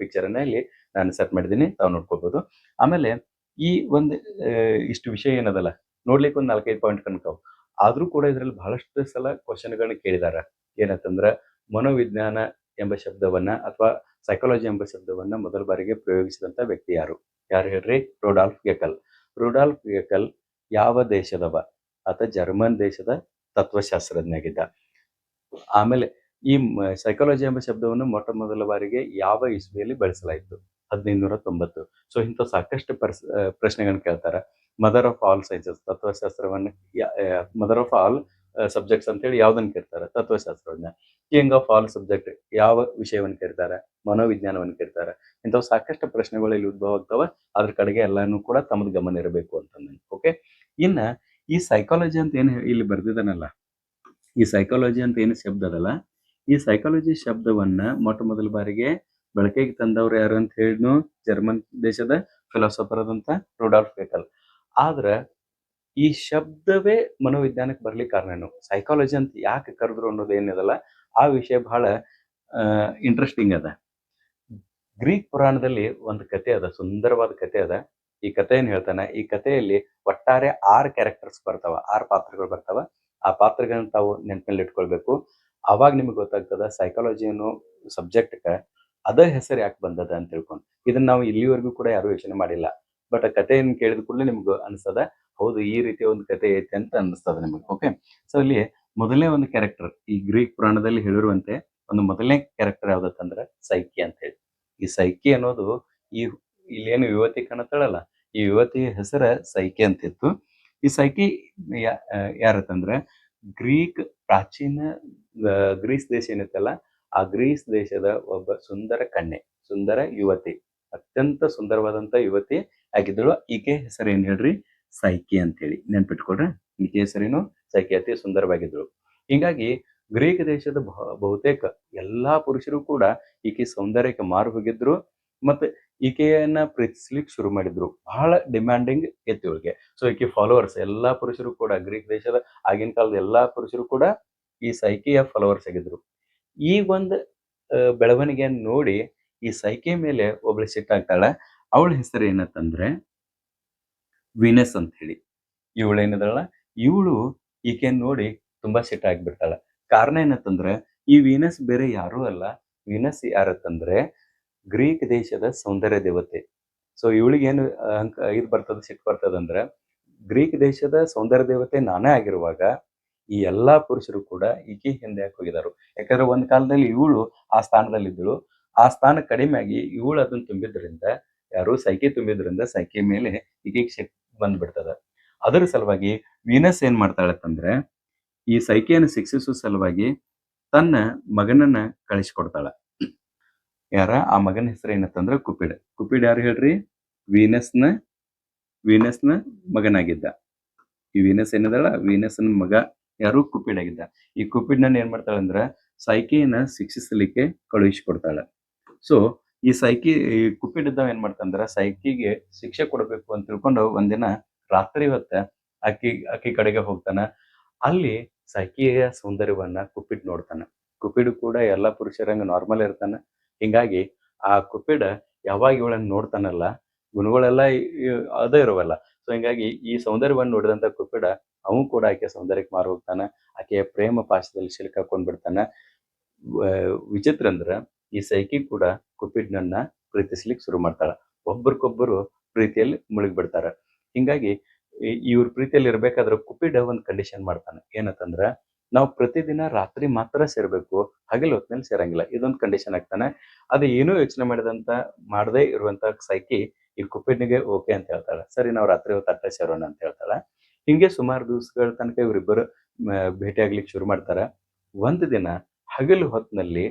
ಪಿಕ್ಚರ್ ಅನ್ನ ಇಲ್ಲಿ ನಾನು ಸೆಟ್ ಮಾಡಿದ್ದೀನಿ. ತಾವು ನೋಡ್ಕೋಬಹುದು ಆಮೇಲೆ ಈ ಒಂದು ಇಷ್ಟು ವಿಷಯ ಏನದಲ್ಲ? ನೋಡ್ಲಿಕ್ಕೆ ಒಂದು ನಾಲ್ಕೈದು ಪಾಯಿಂಟ್ ಕನ್ಕಾವ್ ಆದ್ರೂ ಕೂಡ ಇದರಲ್ಲಿ ಬಹಳಷ್ಟು ಸಲ ಕ್ವಶನ್ಗಳನ್ನ ಕೇಳಿದಾರ. ಏನಂತಂದ್ರ ಮನೋವಿಜ್ಞಾನ ಎಂಬ ಶಬ್ದವನ್ನ ಅಥವಾ ಸೈಕಾಲಜಿ ಎಂಬ ಶಬ್ದವನ್ನ ಮೊದಲ ಬಾರಿಗೆ ಪ್ರಯೋಗಿಸಿದಂತ ವ್ಯಕ್ತಿ ಯಾರು? ಯಾರು ಹೇಳ್ರಿ? ರೋಡಾಲ್ಫ್ ಗೆಕಲ್. ರುಡಾಲ್ಫ್ ಗೆಕಲ್ ಯಾವ ದೇಶದವ? ಆತ ಜರ್ಮನ್ ದೇಶದ ತತ್ವಶಾಸ್ತ್ರಜ್ಞಾಗಿದ್ದ. ಆಮೇಲೆ ಈ ಸೈಕಾಲಜಿ ಎಂಬ ಶಬ್ದವನ್ನು ಮೊಟ್ಟ ಮೊದಲ ಬಾರಿಗೆ ಯಾವ ಇಸ್ವಿಯಲ್ಲಿ ಬಳಸಲಾಯಿತು? ಹದಿನೈದುನೂರ ತೊಂಬತ್ತು ಸೊ ಇಂಥ ಸಾಕಷ್ಟು ಪರ್ಸ್ ಪ್ರಶ್ನೆಗಳನ್ನ ಕೇಳ್ತಾರೆ. ಮದರ್ ಆಫ್ ಆಲ್ ಸೈನ್ಸಸ್ ತತ್ವಶಾಸ್ತ್ರವನ್ನು ಮದರ್ ಆಫ್ ಆಲ್ ಸಬ್ಜೆಕ್ಟ್ಸ್ ಅಂತ ಹೇಳಿ ಕೇಳ್ತಾರೆ? ತತ್ವಶಾಸ್ತ್ರವನ್ನ. ಕಿಂಗ್ ಆಫ್ ಆಲ್ ಸಬ್ಜೆಕ್ಟ್ ಯಾವ ವಿಷಯವನ್ನು ಕೇಳ್ತಾರೆ? ಮನೋವಿಜ್ಞಾನವನ್ನು ಕೇಳ್ತಾರೆ. ಇಂಥವು ಸಾಕಷ್ಟು ಪ್ರಶ್ನೆಗಳು ಇಲ್ಲಿ ಉದ್ಭವ ಆಗ್ತವೆ. ಅದ್ರ ಕಡೆಗೆ ಎಲ್ಲಾನು ಕೂಡ ತಮ್ಮದು ಗಮನ ಇರಬೇಕು ಅಂತ ಓಕೆ ಇನ್ನ ಈ ಸೈಕಾಲಜಿ ಅಂತ ಏನು ಇಲ್ಲಿ ಬರ್ದಿದ್ದಾನಲ್ಲ? ಈ ಸೈಕಾಲಜಿ ಅಂತ ಏನು ಶಬ್ದ ಅದಲ್ಲ? ಈ ಸೈಕಾಲಜಿ ಶಬ್ದವನ್ನ ಮೊಟ್ಟ ಮೊದಲ ಬಾರಿಗೆ ಬಳಕೆಗೆ ತಂದವ್ರು ಯಾರು ಅಂತ ಹೇಳಿದ್ನು ಜರ್ಮನ್ ದೇಶದ ಫಿಲಾಸಫರ್ ಆದಂತ ರುಡಾಲ್ಫ್ ಗೆಕಲ್ ಆದ್ರ ಈ ಶಬ್ದವೇ ಮನೋವಿಜ್ಞಾನಕ್ಕೆ ಬರ್ಲಿಕ್ಕೆ ಕಾರಣ ಏನು? ಸೈಕಾಲಜಿ ಅಂತ ಯಾಕೆ ಕರೆದ್ರು ಅನ್ನೋದು ಏನಿದಲ್ಲ ಆ ವಿಷಯ ಬಹಳ ಇಂಟ್ರೆಸ್ಟಿಂಗ್ ಅದ. ಗ್ರೀಕ್ ಪುರಾಣದಲ್ಲಿ ಒಂದು ಕತೆ ಅದ, ಸುಂದರವಾದ ಕತೆ ಅದ. ಈ ಕತೆ ಏನ್ ಹೇಳ್ತಾನೆ? ಈ ಕಥೆಯಲ್ಲಿ ಒಟ್ಟಾರೆ ಆರು ಕ್ಯಾರೆಕ್ಟರ್ಸ್ ಬರ್ತಾವ, ಆರು ಪಾತ್ರಗಳು ಬರ್ತಾವ. ಆ ಪಾತ್ರಗಳನ್ನ ತಾವು ನೆನಪಿನಲ್ಲಿ ಇಟ್ಕೊಳ್ಬೇಕು ಅವಾಗ ನಿಮಗೆ ಗೊತ್ತಾಗ್ತದ ಸೈಕಾಲಜಿ ಅನ್ನೋ ಸಬ್ಜೆಕ್ಟ್ಗೆ ಅದ ಹೆಸರು ಯಾಕೆ ಬಂದದ ಅಂತ ತಿಳ್ಕೊಂಡು. ಇದನ್ನ ನಾವು ಇಲ್ಲಿವರೆಗೂ ಕೂಡ ಯಾರು ಯೋಚನೆ ಮಾಡಿಲ್ಲ. ಬಟ್ ಆ ಕಥೆಯನ್ನು ಕೇಳಿದ ಕೂಡಲೇ ನಿಮ್ಗೆ ಅನಿಸ್ತದ ಹೌದು ಈ ರೀತಿಯ ಒಂದು ಕತೆ ಐತೆ ಅಂತ ಅನಿಸ್ತದ ನಿಮಗೆ ಓಕೆ ಸೊ ಇಲ್ಲಿ ಮೊದಲನೇ ಒಂದು ಕ್ಯಾರೆಕ್ಟರ್ ಈ ಗ್ರೀಕ್ ಪುರಾಣದಲ್ಲಿ ಹೇಳಿರುವಂತೆ ಒಂದು ಮೊದಲನೇ ಕ್ಯಾರೆಕ್ಟರ್ ಯಾವ್ದಂದ್ರೆ ಸೈಕಿ ಅಂತ ಹೇಳಿ. ಈ ಸೈಕಿ ಅನ್ನೋದು ಈ ಇಲ್ಲೇನು ಯುವತಿ ಕಾಣತ್ತಾಳಲ್ಲ, ಈ ಯುವತಿಯ ಹೆಸರ ಸೈಕಿ ಅಂತಿತ್ತು. ಈ ಸೈಕಿ ಯಾರತ್ತಂದ್ರೆ ಗ್ರೀಕ್ ಪ್ರಾಚೀನ ಗ್ರೀಸ್ ದೇಶ ಏನಿತ್ತಲ್ಲ, ಆ ಗ್ರೀಸ್ ದೇಶದ ಒಬ್ಬ ಸುಂದರ ಕನ್ಯೆ, ಸುಂದರ ಯುವತಿ, ಅತ್ಯಂತ ಸುಂದರವಾದಂತ ಯುವತಿ ಆಗಿದ್ದಳು. ಈಕೆ ಹೆಸರು ಏನ್ ಹೇಳ್ರಿ? ಸೈಕಿ ಅಂತ ಹೇಳಿ ನೆನ್ಪಿಟ್ಕೊಡ್ರಿ ಈಕೆ ಹೆಸರೇನು? ಸೈಕಿ. ಅತಿ ಸುಂದರವಾಗಿದ್ದಳು. ಹೀಗಾಗಿ ಗ್ರೀಕ್ ದೇಶದ ಬಹು- ಬಹುತೇಕ ಎಲ್ಲಾ ಪುರುಷರು ಕೂಡ ಈಕೆ ಸೌಂದರ್ಯಕ್ಕೆ ಮಾರು ಹೋಗಿದ್ರು. ಮತ್ತೆ ಈಕೆಯನ್ನ ಪ್ರೀತಿಸ್ಲಿಕ್ಕೆ ಶುರು ಮಾಡಿದ್ರು. ಬಹಳ ಡಿಮ್ಯಾಂಡಿಂಗ್ ಇತ್ತು ಇವಳಿಗೆ. ಸೊ ಈಕೆ ಫಾಲೋವರ್ಸ್ ಎಲ್ಲಾ ಪುರುಷರು ಕೂಡ, ಗ್ರೀಕ್ ದೇಶದ ಆಗಿನ ಕಾಲದ ಎಲ್ಲಾ ಪುರುಷರು ಕೂಡ ಈ ಸೈಕೆಯ ಫಾಲೋವರ್ಸ್ ಆಗಿದ್ರು. ಈ ಒಂದು ಬೆಳವಣಿಗೆಯನ್ನು ನೋಡಿ ಈ ಸೈಕೆ ಮೇಲೆ ಒಬ್ಳು ಸಿಟ್ಟಾಗ್ತಾಳೆ ಅವಳ ಹೆಸರು ಏನಂತಂದ್ರೆ ವೀನಸ್ ಅಂತ ಹೇಳಿ ಇವಳು ಏನಿದಾಳ ಇವಳು ಈಕೆ ನೋಡಿ ತುಂಬಾ ಸಿಟ್ಟಾಗ್ಬಿಡ್ತಾಳ ಕಾರಣ ಏನಂತಂದ್ರೆ, ಈ ವೀನಸ್ ಬೇರೆ ಯಾರೂ ಅಲ್ಲ. ವೀನಸ್ ಯಾರತ್ತಂದ್ರೆ ಗ್ರೀಕ್ ದೇಶದ ಸೌಂದರ್ಯ ದೇವತೆ. ಸೊ ಏನು ಅಂಕ, ಇದು ಬರ್ತದ, ಸಿಟ್ಟು ಬರ್ತದಂದ್ರೆ ಗ್ರೀಕ್ ದೇಶದ ಸೌಂದರ್ಯ ದೇವತೆ ನಾನೇ ಆಗಿರುವಾಗ, ಈ ಎಲ್ಲಾ ಪುರುಷರು ಕೂಡ ಈಕೆ ಹಿಂದೆ ಯಾಕೆ ಹೋಗಿದಾರು. ಯಾಕಂದ್ರೆ ಒಂದ್ ಕಾಲದಲ್ಲಿ ಇವಳು ಆ ಸ್ಥಾನದಲ್ಲಿ ಇದ್ದಳು ಆ ಸ್ಥಾನ ಕಡಿಮೆ ಆಗಿ ಇವಳು ಅದನ್ನ ತುಂಬಿದ್ರಿಂದ, ಯಾರು ಸೈಕೆ ತುಂಬಿದ್ರಿಂದ ಸೈಕೆ ಮೇಲೆ ಈಕೆಗೆ ಶಕ್ತಿ ಬಂದ್ಬಿಡ್ತದ. ಅದರ ಸಲುವಾಗಿ ವೀನಸ್ ಏನ್ ಮಾಡ್ತಾಳತ್ತಂದ್ರೆ ಈ ಸೈಕೆಯನ್ನು ಶಿಕ್ಷಿಸುವ ಸಲುವಾಗಿ ತನ್ನ ಮಗನನ್ನ ಕಳಿಸ್ಕೊಡ್ತಾಳ. ಯಾರ? ಆ ಮಗನ ಹೆಸರು ಏನತ್ತಂದ್ರ ಕುಪಿಡ್. ಕುಪಿಡ್ ಯಾರು ಹೇಳ್ರಿ? ವೀನಸ್ನ ವೀನಸ್ನ ಮಗನಾಗಿದ್ದ. ಈ ವೀನಸ್ ಏನದಲ್ಲ ವೀನಸ್ನ ಮಗ ಯಾರು? ಕುಪಿಡ್ ಆಗಿದ್ದ. ಈ ಕುಪಿಡ್ನ ಏನ್ ಮಾಡ್ತಾಳ ಅಂದ್ರ ಸೈಕೆಯನ್ನ ಶಿಕ್ಷಿಸಲಿಕ್ಕೆ ಕಳುಹಿಸಿಕೊಡ್ತಾಳ. ಸೊ ಈ ಸೈಕಿ, ಈ ಕುಪಿಡ್ ಇದ್ದಾವ ಏನ್ ಮಾಡ್ತಂದ್ರ ಸೈಕಿಗೆ ಶಿಕ್ಷೆ ಕೊಡಬೇಕು ಅಂತ ತಿಳ್ಕೊಂಡು ಒಂದಿನ ರಾತ್ರಿ ಹೊತ್ತ ಅಕ್ಕಿ ಅಕ್ಕಿ ಕಡೆಗೆ ಹೋಗ್ತಾನ. ಅಲ್ಲಿ ಸೈಕಿಯ ಸೌಂದರ್ಯವನ್ನ ಕುಪಿಡ್ ನೋಡ್ತಾನ. ಕುಪಿಡ್ ಕೂಡ ಎಲ್ಲಾ ಪುರುಷರಂಗ ನಾರ್ಮಲ್ ಇರ್ತಾನ. ಹಿಂಗಾಗಿ ಆ ಕುಪಿಡ ಯಾವಾಗ ಇವಳನ್ನ ನೋಡ್ತಾನಲ್ಲ, ಗುಣಗಳೆಲ್ಲ ಅದೇ ಇರುವಲ್ಲ. ಸೊ ಹಿಂಗಾಗಿ ಈ ಸೌಂದರ್ಯವನ್ನು ನೋಡಿದಂತ ಕುಪಿಡ ಅವನು ಕೂಡ ಆಕೆ ಸೌಂದರ್ಯಕ್ಕೆ ಮಾರು ಹೋಗ್ತಾನ. ಆಕೆಯ ಪ್ರೇಮ ಪಾಶದಲ್ಲಿ ಬಿಡ್ತಾನ ವಿಚಿತ್ರ ಅಂದ್ರ ಈ ಸೈಕಿ ಕೂಡ ಕುಪಿಡ್ನನ್ನ ಪ್ರೀತಿಸ್ಲಿಕ್ಕೆ ಶುರು ಮಾಡ್ತಾಳ. ಒಬ್ರಿಗೊಬ್ಬರು ಪ್ರೀತಿಯಲ್ಲಿ ಮುಳುಗಿ ಬಿಡ್ತಾರ ಹಿಂಗಾಗಿ ಇವ್ರ ಪ್ರೀತಿಯಲ್ಲಿ ಇರ್ಬೇಕಾದ್ರೆ ಕುಪಿಡ ಒಂದ್ ಕಂಡೀಷನ್ ಮಾಡ್ತಾನೆ. ಏನಂತಂದ್ರ ನಾವು ಪ್ರತಿದಿನ ರಾತ್ರಿ ಮಾತ್ರ ಸೇರ್ಬೇಕು, ಹಗಲು ಹೊತ್ತಿನಲ್ಲಿ ಸೇರಂಗಿಲ್ಲ. ಇದೊಂದು ಕಂಡೀಷನ್ ಆಗ್ತಾನೆ. ಅದು ಏನೂ ಯೋಚನೆ ಮಾಡಿದಂತ, ಮಾಡದೇ ಇರುವಂತ ಸೈಕಿ ಈ ಕುಪಿಡ್ನಿಗೆ ಓಕೆ ಅಂತ ಹೇಳ್ತಾಳೆ. ಸರಿ, ನಾವು ರಾತ್ರಿ ಹೊತ್ತು ಅಟ್ಟ ಸೇರೋಣ ಅಂತ ಹೇಳ್ತಾಳೆ. ಹಿಂಗೆ ಸುಮಾರು ದಿವಸಗಳ ತನಕ ಇವರಿಬ್ಬರು ಭೇಟಿ ಆಗ್ಲಿಕ್ಕೆ ಶುರು ಮಾಡ್ತಾರ. ಒಂದು ದಿನ ಹಗಲು ಹೊತ್ತಿನಲ್ಲಿ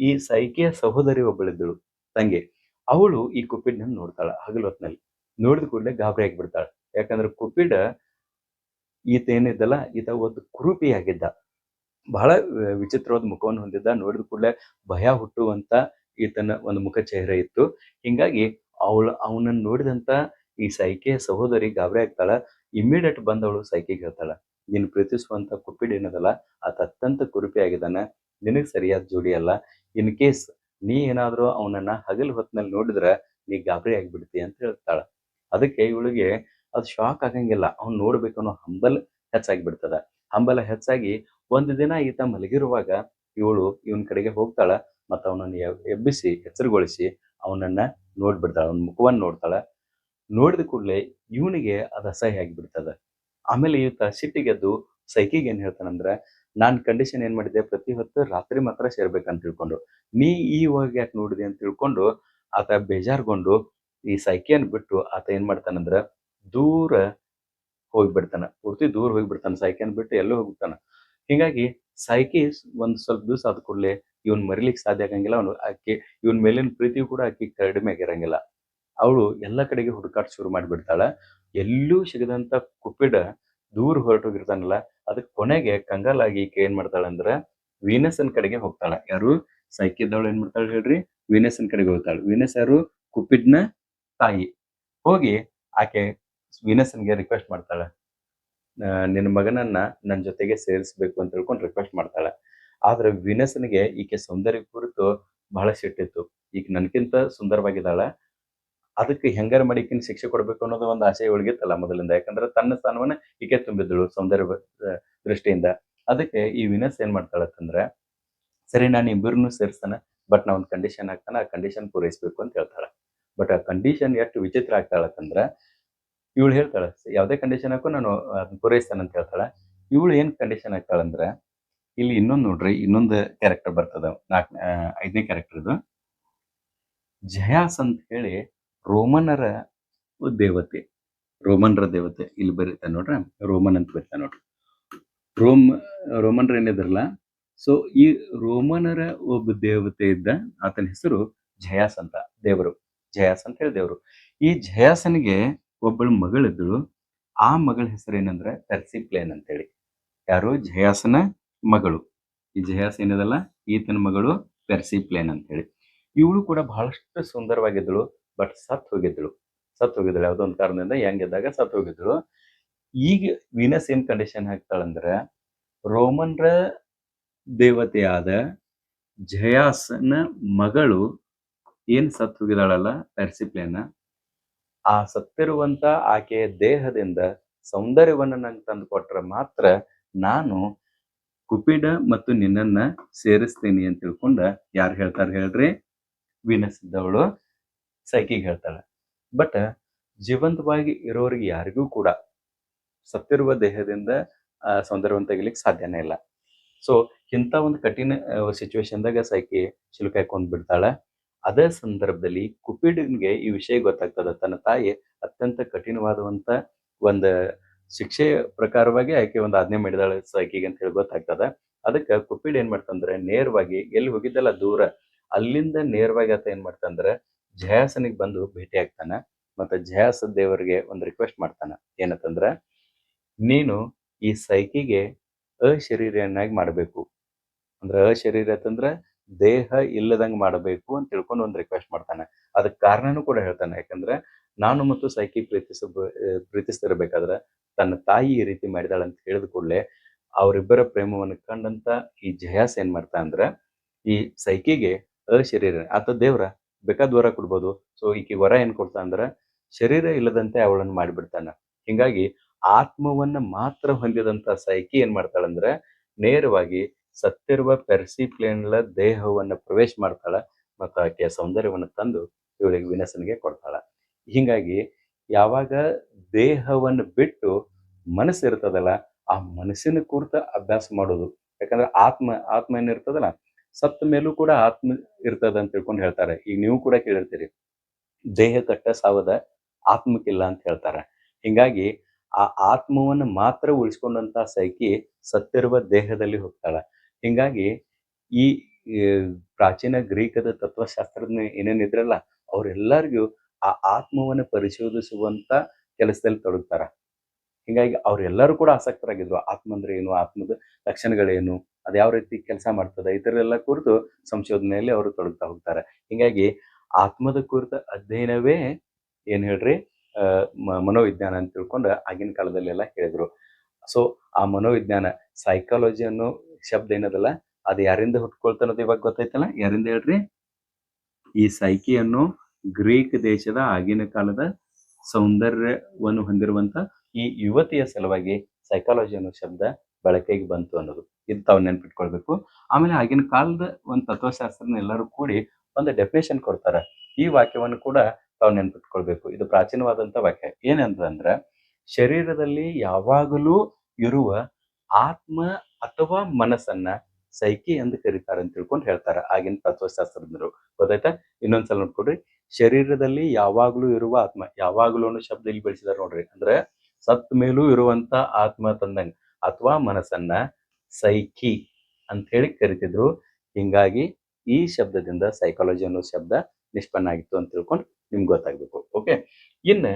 ಈ ಸೈಕಿಯ ಸಹೋದರಿ ಒಬ್ಬಳಿದ್ದಳು ತಂಗಿ. ಅವಳು ಈ ಕುಪಿಡ್ನ ನೋಡ್ತಾಳ ಹಗಲು ಹೊತ್ತಿನಲ್ಲಿ ನೋಡಿದ ಕೂಡಲೇ ಗಾಬರಿ ಆಗಿಬಿಡ್ತಾಳೆ. ಯಾಕಂದ್ರೆ ಕುಪಿಡ್ ಈತ ಏನಿದ್ದಲ್ಲ ಈತ ಒಂದು ಕುರೂಪಿ ಆಗಿದ್ದ. ಬಹಳ ವಿಚಿತ್ರವಾದ ಮುಖವನ್ನು ಹೊಂದಿದ್ದ. ನೋಡಿದ ಕೂಡಲೇ ಭಯ ಹುಟ್ಟುವಂತ ಈತನ ಒಂದು ಮುಖ ಚೆಹರೆ ಇತ್ತು. ಹಿಂಗಾಗಿ ಅವಳು, ಅವನನ್ನು ನೋಡಿದಂತ ಈ ಸೈಕೆ ಸಹೋದರಿ ಗಾಬರಿ ಆಗ್ತಾಳ. ಇಮಿಡಿಯೇಟ್ ಬಂದವಳು ಸೈಕೆಗೆ ಹೇಳ್ತಾಳ, ನಿನ್ ಪ್ರೀತಿಸುವಂತ ಕುಪ್ಪಿಡ್ ಏನದಲ್ಲ, ಆತ ಅತ್ಯಂತ ಕುರುಪಿ ಆಗಿದ್ದಾನ. ನಿನಗ್ ಸರಿಯಾದ ಜೋಡಿ ಅಲ್ಲ. ಇನ್ ಕೇಸ್ ನೀ ಏನಾದ್ರೂ ಅವನನ್ನ ಹಗಲು ಹೊತ್ತಿನಲ್ಲಿ ನೋಡಿದ್ರ ನೀ ಗಾಬರಿ ಆಗ್ಬಿಡ್ತಿ ಅಂತ ಹೇಳ್ತಾಳ. ಅದಕ್ಕೆ ಇವಳಿಗೆ ಅದು ಶಾಕ್ ಆಗಂಗಿಲ್ಲ. ಅವ್ನ್ ನೋಡ್ಬೇಕನ್ನೋ ಅನ್ನೋ ಹೆಚ್ಚಾಗಿ ಬಿಡ್ತದ ಹಂಬಲ ಹೆಚ್ಚಾಗಿ ಒಂದು ದಿನ ಈತ ಮಲಗಿರುವಾಗ ಇವಳು ಇವನ್ ಕಡೆಗೆ ಹೋಗ್ತಾಳ ಮತ್ತ ಅವನನ್ನ ಎಬ್ಬಿಸಿ, ಎಚ್ಚರಗೊಳಿಸಿ ಅವನನ್ನ ನೋಡ್ಬಿಡ್ತಾಳ, ಅವನ ಮುಖವನ್ನ ನೋಡ್ತಾಳ. ನೋಡಿದ ಕೂಡಲೇ ಇವನಿಗೆ ಅದು ಅಸಹ್ಯ ಆಗಿಬಿಡ್ತದ. ಆಮೇಲೆ ಈತ ಸಿಟ್ಟಿಗೆದ್ದು ಸೈಕಿಗೆ ಏನ್ ಹೇಳ್ತಾನಂದ್ರ, ನಾನ್ ಕಂಡೀಷನ್ ಏನ್ ಮಾಡಿದೆ ಪ್ರತಿ ಹೊತ್ತು ರಾತ್ರಿ ಮಾತ್ರ ಸೇರ್ಬೇಕಂತ ತಿಳ್ಕೊಂಡು. ನೀ ಈ ಇವಾಗ ಯಾಕೆ ನೋಡಿದೆ? ಅಂತ ತಿಳ್ಕೊಂಡು ಆತ ಬೇಜಾರ್ಗೊಂಡು ಈ ಸೈಕಿಯನ್ ಬಿಟ್ಟು ಆತ ಏನ್ ಮಾಡ್ತಾನಂದ್ರ ದೂರ ಹೋಗ್ಬಿಡ್ತಾನ. ಪೂರ್ತಿ ದೂರ ಹೋಗ್ಬಿಡ್ತಾನ ಸೈಕಿಯನ್ ಬಿಟ್ಟು ಎಲ್ಲೂ ಹೋಗ್ಬಿಡ್ತಾನ. ಹಿಂಗಾಗಿ ಸೈಕಿ ಒಂದ್ ಸ್ವಲ್ಪ ದಿವಸ ಆದ ಕೂಡಲೇ ಇವನ್ ಮರಿಲಿಕ್ಕೆ ಸಾಧ್ಯ ಆಗಂಗಿಲ್ಲ, ಅವನು ಆಕೆ, ಇವನ್ ಮೇಲಿನ ಪ್ರೀತಿ ಕೂಡ ಆಕೆ ಕಡಿಮೆ ಆಗಿರಂಗಿಲ್ಲ. ಅವಳು ಎಲ್ಲ ಕಡೆಗೆ ಹುಡುಕಾಟ ಶುರು ಮಾಡಿಬಿಡ್ತಾಳ. ಎಲ್ಲೂ ಸಿಗದಂತ ಕುಪಿಡ ದೂರ ಹೊರಟೋಗಿರ್ತಾನಲ್ಲ ಅದಕ್ಕೆ ಕೊನೆಗೆ ಕಂಗಾಲಾಗಿ ಈಕೆ ಏನ್ ಮಾಡ್ತಾಳಂದ್ರ ವೀನಸನ್ ಕಡೆಗೆ ಹೋಗ್ತಾಳ. ಯಾರು? ಸೈಕಿದ್ದವಳು ಏನ್ ಮಾಡ್ತಾಳೆ ಹೇಳ್ರಿ? ವೀನಸನ್ ಕಡೆಗೆ ಹೋಗ್ತಾಳೆ. ವೀನಸ್ ಯಾರು? ಕುಪಿಡ್ನ ತಾಯಿ. ಹೋಗಿ ಆಕೆ ವೀನಸನ್ಗೆ ರಿಕ್ವೆಸ್ಟ್ ಮಾಡ್ತಾಳೆ. ನಿನ್ನ ಮಗನನ್ನ ನನ್ನ ಜೊತೆಗೆ ಸೇರಿಸ್ಬೇಕು ಅಂತ ಹೇಳ್ಕೊಂಡು ರಿಕ್ವೆಸ್ಟ್ ಮಾಡ್ತಾಳೆ. ಆದ್ರೆ ವಿನಸನಿಗೆ ಈಕೆ ಸೌಂದರ್ಯ ಕುರಿತು ಬಹಳ ಸಿಟ್ಟಿತ್ತು ಈಗ ನನ್ಕಿಂತ ಸುಂದರವಾಗಿದ್ದಾಳೆ. ಅದಕ್ಕೆ ಹೆಂಗಾರ ಮಡಿಕಿನ ಶಿಕ್ಷೆ ಕೊಡಬೇಕು ಅನ್ನೋದು ಒಂದು ಆಸೆ ಒಳಗಿತ್ತಲ್ಲ ಮೊದಲಿಂದ. ಯಾಕಂದ್ರೆ ತನ್ನ ಸ್ಥಾನವನ್ನ ಈಕೆ ತುಂಬಿದ್ದಳು ಸೌಂದರ್ಯ ದೃಷ್ಟಿಯಿಂದ. ಅದಕ್ಕೆ ಈ ವಿನಸ್ ಏನ್ ಮಾಡ್ತಾಳತ್ತಂದ್ರೆ ಸರಿ, ನಾನು ಇಬ್ಬರನ್ನು ಸೇರಿಸ್ತಾನೆ, ಬಟ್ ನಾ ಒಂದು ಕಂಡೀಷನ್ ಹಾಕ್ತಾನೆ, ಆ ಕಂಡೀಷನ್ ಪೂರೈಸ್ಬೇಕು ಅಂತ ಹೇಳ್ತಾಳೆ. ಬಟ್ ಆ ಕಂಡೀಷನ್ ಎಷ್ಟು ವಿಚಿತ್ರ ಆಗ್ತಾಳತ್ತಂದ್ರ ಇವಳು ಹೇಳ್ತಾಳೆ, ಯಾವುದೇ ಕಂಡೀಷನ್ ಹಾಕೋ ನಾನು ಅದನ್ನ ಪೂರೈಸ್ತಾನೆ ಅಂತ ಹೇಳ್ತಾಳೆ. ಇವಳು ಏನು ಕಂಡೀಷನ್ ಹಾಕ್ತಾಳಂದ್ರೆ ಇಲ್ಲಿ ಇನ್ನೊಂದು ನೋಡ್ರಿ, ಇನ್ನೊಂದು ಕ್ಯಾರೆಕ್ಟರ್ ಬರ್ತದ ನಾಲ್ಕ ಐದನೇ ಕ್ಯಾರೆಕ್ಟರ್ ಇದು. ಜಯಾಸ್ ಅಂತ ಹೇಳಿ ರೋಮನರ ದೇವತೆ, ರೋಮನ್ರ ದೇವತೆ ಇಲ್ಲಿ ಬರೀತಾ ನೋಡ್ರಿ, ರೋಮನ್ ಅಂತ ಬರೀತಾ ನೋಡ್ರಿ. ರೋಮ್, ರೋಮನ್ರ ಏನಿದ್ರಲ್ಲ ಸೊ ಈ ರೋಮನರ ಒಬ್ಬ ದೇವತೆ ಇದ್ದ, ಆತನ ಹೆಸರು ಜಯಾಸ್ ಅಂತ, ದೇವರು, ಜಯಾಸ್ ಅಂತ ಹೇಳಿ ದೇವರು. ಈ ಜಯಾಸನಿಗೆ ಒಬ್ಬಳು ಮಗಳಿದ್ದಳು ಆ ಮಗಳ ಹೆಸರೇನಂದ್ರೆ ಪೆರ್ಸಿಪ್ಲೇನ್ ಅಂತೇಳಿ. ಯಾರು? ಜಯಾಸನ ಮಗಳು. ಈ ಜಯಾಸ ಏನದಲ್ಲ? ಈತನ ಮಗಳು ಪೆರ್ಸಿಪ್ಲೇನ್ ಅಂತೇಳಿ. ಇವಳು ಕೂಡ ಬಹಳಷ್ಟು ಸುಂದರವಾಗಿದ್ದಳು, ಬಟ್ ಸತ್ ಹೋಗಿದ್ದಳು. ಸತ್ ಹೋಗಿದ್ದಳು. ಯಾವುದೋ ಒಂದು ಕಾರಣದಿಂದ ಹೆಂಗಿದ್ದಾಗ ಸತ್ ಹೋಗಿದ್ದಳು. ಈಗ ವೀನಸ್ ಏನ್ ಕಂಡೀಷನ್ ಹಾಕ್ತಾಳಂದ್ರೆ, ರೋಮನ್ರ ದೇವತೆಯಾದ ಜಯಾಸನ ಮಗಳು ಏನ್ ಸತ್ ಹೋಗಿದಾಳಲ್ಲ ಪೆರ್ಸಿಪ್ಲೇನ ಆ ಸತ್ತಿರುವಂತ ಆಕೆಯ ದೇಹದಿಂದ ಸೌಂದರ್ಯವನ್ನು ನಂಗೆ ತಂದು ಕೊಟ್ರೆ ಮಾತ್ರ ನಾನು ಕುಪಿಡ ಮತ್ತು ನಿನ್ನನ್ನ ಸೇರಿಸ್ತೀನಿ ಅಂತ ತಿಳ್ಕೊಂಡ ಯಾರು ಹೇಳ್ತಾರೆ ಹೇಳ್ರಿ? ವಿನಸ್ ಇದ್ದವಳು ಸೈಕಿಗೆ ಹೇಳ್ತಾಳೆ. ಬಟ್ ಜೀವಂತವಾಗಿ ಇರೋರಿಗೆ ಯಾರಿಗೂ ಕೂಡ ಸತ್ತಿರುವ ದೇಹದಿಂದ ಸೌಂದರ್ಯವನ್ನು ತೆಗಿಲಿಕ್ಕೆ ಸಾಧ್ಯನೇ ಇಲ್ಲ. ಸೊ ಇಂಥ ಒಂದು ಕಠಿಣ ಸಿಚುವೇಶನ್ದಾಗ ಸೈಕಿ ಶಿಲುಕಾಯ್ಕೊಂಡು ಬಿಡ್ತಾಳೆ. ಅದೇ ಸಂದರ್ಭದಲ್ಲಿ ಕುಪಿಡನ್ಗೆ ಈ ವಿಷಯ ಗೊತ್ತಾಗ್ತದೆ. ತನ್ನ ತಾಯಿ ಅತ್ಯಂತ ಕಠಿಣವಾದಂತ ಒಂದು ಶಿಕ್ಷೆಯ ಪ್ರಕಾರವಾಗಿ ಆಕೆ ಒಂದು ಆಜ್ಞೆ ಮಾಡಿದಾಳೆ ಸೈಕಿಗೆ ಅಂತ ಹೇಳಿ ಗೊತ್ತಾಗ್ತದ. ಅದಕ್ಕೆ ಕುಪಿಡ್ ಏನ್ ಮಾಡ್ತಂದ್ರೆ ನೇರವಾಗಿ ಎಲ್ಲಿ ಹೋಗಿದ್ದಲ್ಲ ದೂರ, ಅಲ್ಲಿಂದ ನೇರವಾಗಿ ಆತ ಏನ್ ಮಾಡ್ತಂದ್ರೆ ಜಯಾಸನಿಗೆ ಬಂದು ಭೇಟಿ ಆಗ್ತಾನ. ಮತ್ತೆ ಜಯಾಸ ದೇವರಿಗೆ ಒಂದು ರಿಕ್ವೆಸ್ಟ್ ಮಾಡ್ತಾನ. ಏನಂತಂದ್ರ, ನೀನು ಈ ಸೈಕಿಗೆ ಅಶರೀರಿಯನ್ನಾಗಿ ಮಾಡಬೇಕು. ಅಂದ್ರೆ ಅಶರೀರ ಅಂತಂದ್ರೆ ದೇಹ ಇಲ್ಲದಂಗ್ ಮಾಡಬೇಕು ಅಂತ ತಿಳ್ಕೊಂಡು ಒಂದು ರಿಕ್ವೆಸ್ಟ್ ಮಾಡ್ತಾನೆ. ಅದಕ್ಕೆ ಕಾರಣನೂ ಕೂಡ ಹೇಳ್ತಾನೆ. ಯಾಕಂದ್ರೆ ನಾನು ಮತ್ತು ಸೈಕಿ ಪ್ರೀತಿಸ ಪ್ರೀತಿಸ್ತಿರ್ಬೇಕಾದ್ರೆ ತನ್ನ ತಾಯಿ ಈ ರೀತಿ ಮಾಡಿದಾಳೆ ಅಂತ ಹೇಳಿದ ಕೂಡಲೇ ಅವರಿಬ್ಬರ ಪ್ರೇಮವನ್ನು ಕಂಡಂತ ಈ ಜಯಾಸ್ ಏನ್ ಮಾಡ್ತಾ ಅಂದ್ರೆ ಈ ಸೈಕಿಗೆ ಅಶರೀರ ಆತ ದೇವ್ರ ಬೇಕಾದ ವರ ಕೊಡ್ಬೋದು. ಸೊ, ಈಕಿ ವರ ಏನ್ ಕೊಡ್ತಾ ಅಂದ್ರೆ ಶರೀರ ಇಲ್ಲದಂತೆ ಅವಳನ್ನು ಮಾಡಿಬಿಡ್ತಾನೆ. ಹಿಂಗಾಗಿ ಆತ್ಮವನ್ನ ಮಾತ್ರ ಹೊಂದಿದಂತ ಸೈಕಿ ಏನ್ ಮಾಡ್ತಾಳಂದ್ರೆ ನೇರವಾಗಿ ಸತ್ತಿರುವ ಪೆರ್ಸಿಪ್ಲೇನ್ಲ ದೇಹವನ್ನ ಪ್ರವೇಶ ಮಾಡ್ತಾಳ ಮತ್ತು ಆಕೆಯ ಸೌಂದರ್ಯವನ್ನು ತಂದು ಇವಳಿಗೆ ವಿನಸನಿಗೆ ಕೊಡ್ತಾಳ. ಹೀಗಾಗಿ ಯಾವಾಗ ದೇಹವನ್ನು ಬಿಟ್ಟು ಮನಸ್ಸು ಇರ್ತದಲ್ಲ, ಆ ಮನಸ್ಸಿನ ಕುರಿತ ಅಭ್ಯಾಸ ಮಾಡೋದು. ಯಾಕಂದ್ರೆ ಆತ್ಮ ಆತ್ಮ ಏನಿರ್ತದಲ್ಲ ಸತ್ತ ಮೇಲೂ ಕೂಡ ಆತ್ಮ ಇರ್ತದ ಅಂತ ತಿಳ್ಕೊಂಡು ಹೇಳ್ತಾರೆ. ಈಗ ನೀವು ಕೂಡ ಕೇಳಿರ್ತೀರಿ, ದೇಹ ಕಟ್ಟ ಸಾವದ ಆತ್ಮಕ್ಕಿಲ್ಲ ಅಂತ ಹೇಳ್ತಾರೆ. ಹಿಂಗಾಗಿ ಆ ಆತ್ಮವನ್ನು ಮಾತ್ರ ಉಳಿಸ್ಕೊಂಡಂತ ಸೈಕಿ ಸತ್ತಿರುವ ದೇಹದಲ್ಲಿ ಹೋಗ್ತಾಳ. ಹಿಂಗಾಗಿ ಈ ಈ ಪ್ರಾಚೀನ ಗ್ರೀಕದ ತತ್ವಶಾಸ್ತ್ರಜ್ಞ ಏನೇನಿದ್ರಲ್ಲ ಅವರೆಲ್ಲರಿಗೂ ಆ ಆತ್ಮವನ್ನು ಪರಿಶೋಧಿಸುವಂತ ಕೆಲಸದಲ್ಲಿ ತೊಡಗ್ತಾರ. ಹಿಂಗಾಗಿ ಅವರೆಲ್ಲರೂ ಕೂಡ ಆಸಕ್ತರಾಗಿದ್ರು. ಆತ್ಮ ಅಂದ್ರೆ ಏನು? ಆತ್ಮದ ಲಕ್ಷಣಗಳೇನು? ಅದು ಯಾವ ರೀತಿ ಕೆಲಸ ಮಾಡ್ತದೆ? ಇದರೆಲ್ಲ ಕುರಿತು ಸಂಶೋಧನೆಯಲ್ಲಿ ಅವರು ತೊಡಗ್ತಾ ಹೋಗ್ತಾರೆ. ಹಿಂಗಾಗಿ ಆತ್ಮದ ಕುರಿತ ಅಧ್ಯಯನವೇ ಏನ್ ಹೇಳ್ರಿ? ಮನೋವಿಜ್ಞಾನ ಅಂತ ತಿಳ್ಕೊಂಡು ಆಗಿನ ಕಾಲದಲ್ಲೆಲ್ಲ ಹೇಳಿದ್ರು. ಸೊ ಆ ಮನೋವಿಜ್ಞಾನ ಸೈಕಾಲಜಿ ಅನ್ನೋ ಶಬ್ದ ಏನದಲ್ಲ? ಅದು ಯಾರಿಂದ ಹುಟ್ಕೊಳ್ತಾನದು ಇವಾಗ ಗೊತ್ತೈತಲ್ಲ ಯಾರಿಂದ ಹೇಳ್ರಿ? ಈ ಸೈಕಿಯನ್ನು ಗ್ರೀಕ್ ದೇಶದ ಆಗಿನ ಕಾಲದ ಸೌಂದರ್ಯವನ್ನು ಹೊಂದಿರುವಂತ ಈ ಯುವತಿಯ ಸಲುವಾಗಿ ಸೈಕಾಲಜಿ ಅನ್ನೋ ಶಬ್ದ ಬಳಕೆಗೆ ಬಂತು ಅನ್ನೋದು. ಇದು ತಾವು ನೆನ್ಪಿಟ್ಕೊಳ್ಬೇಕು. ಆಮೇಲೆ ಆಗಿನ ಕಾಲದ ಒಂದು ತತ್ವಶಾಸ್ತ್ರನ ಎಲ್ಲರೂ ಕೂಡಿ ಒಂದು ಡೆಫಿನೇಷನ್ ಕೊಡ್ತಾರ. ಈ ವಾಕ್ಯವನ್ನು ಕೂಡ ತಾವು ನೆನ್ಪಿಟ್ಕೊಳ್ಬೇಕು. ಇದು ಪ್ರಾಚೀನವಾದಂತ ವಾಕ್ಯ. ಏನಂತಂದ್ರ ಶರೀರದಲ್ಲಿ ಯಾವಾಗಲೂ ಇರುವ ಆತ್ಮ ಅಥವಾ ಮನಸ್ಸನ್ನ ಸೈಕಿ ಎಂದು ಕರೀತಾರೆ ಅಂತ ತಿಳ್ಕೊಂಡು ಹೇಳ್ತಾರೆ. ಆಗಿನ ತತ್ವಶಾಸ್ತ್ರಜ್ಞರು. ಗೊತ್ತಾಯ್ತಾ? ಇನ್ನೊಂದ್ಸಲ ನೋಡ್ಕೊಡ್ರಿ ಶರೀರದಲ್ಲಿ ಯಾವಾಗ್ಲೂ ಇರುವ ಆತ್ಮ, ಯಾವಾಗ್ಲೂ ಅನ್ನೋ ಶಬ್ದ ಇಲ್ಲಿ ಬೆಳೆಸಿದಾರೆ ನೋಡ್ರಿ. ಅಂದ್ರೆ ಸತ್ ಮೇಲೂ ಇರುವಂತ ಆತ್ಮ ತಂದಂಗ ಅಥವಾ ಮನಸ್ಸನ್ನ ಸೈಕಿ ಅಂತ ಹೇಳಿ ಕರಿತಿದ್ರು. ಹಿಂಗಾಗಿ ಈ ಶಬ್ದದಿಂದ ಸೈಕಾಲಜಿ ಅನ್ನೋ ಶಬ್ದ ನಿಷ್ಪನ್ನ ಆಗಿತ್ತು ಅಂತ ತಿಳ್ಕೊಂಡು ನಿಮ್ಗೆ ಗೊತ್ತಾಗ್ಬೇಕು. ಓಕೆ ಇನ್ನ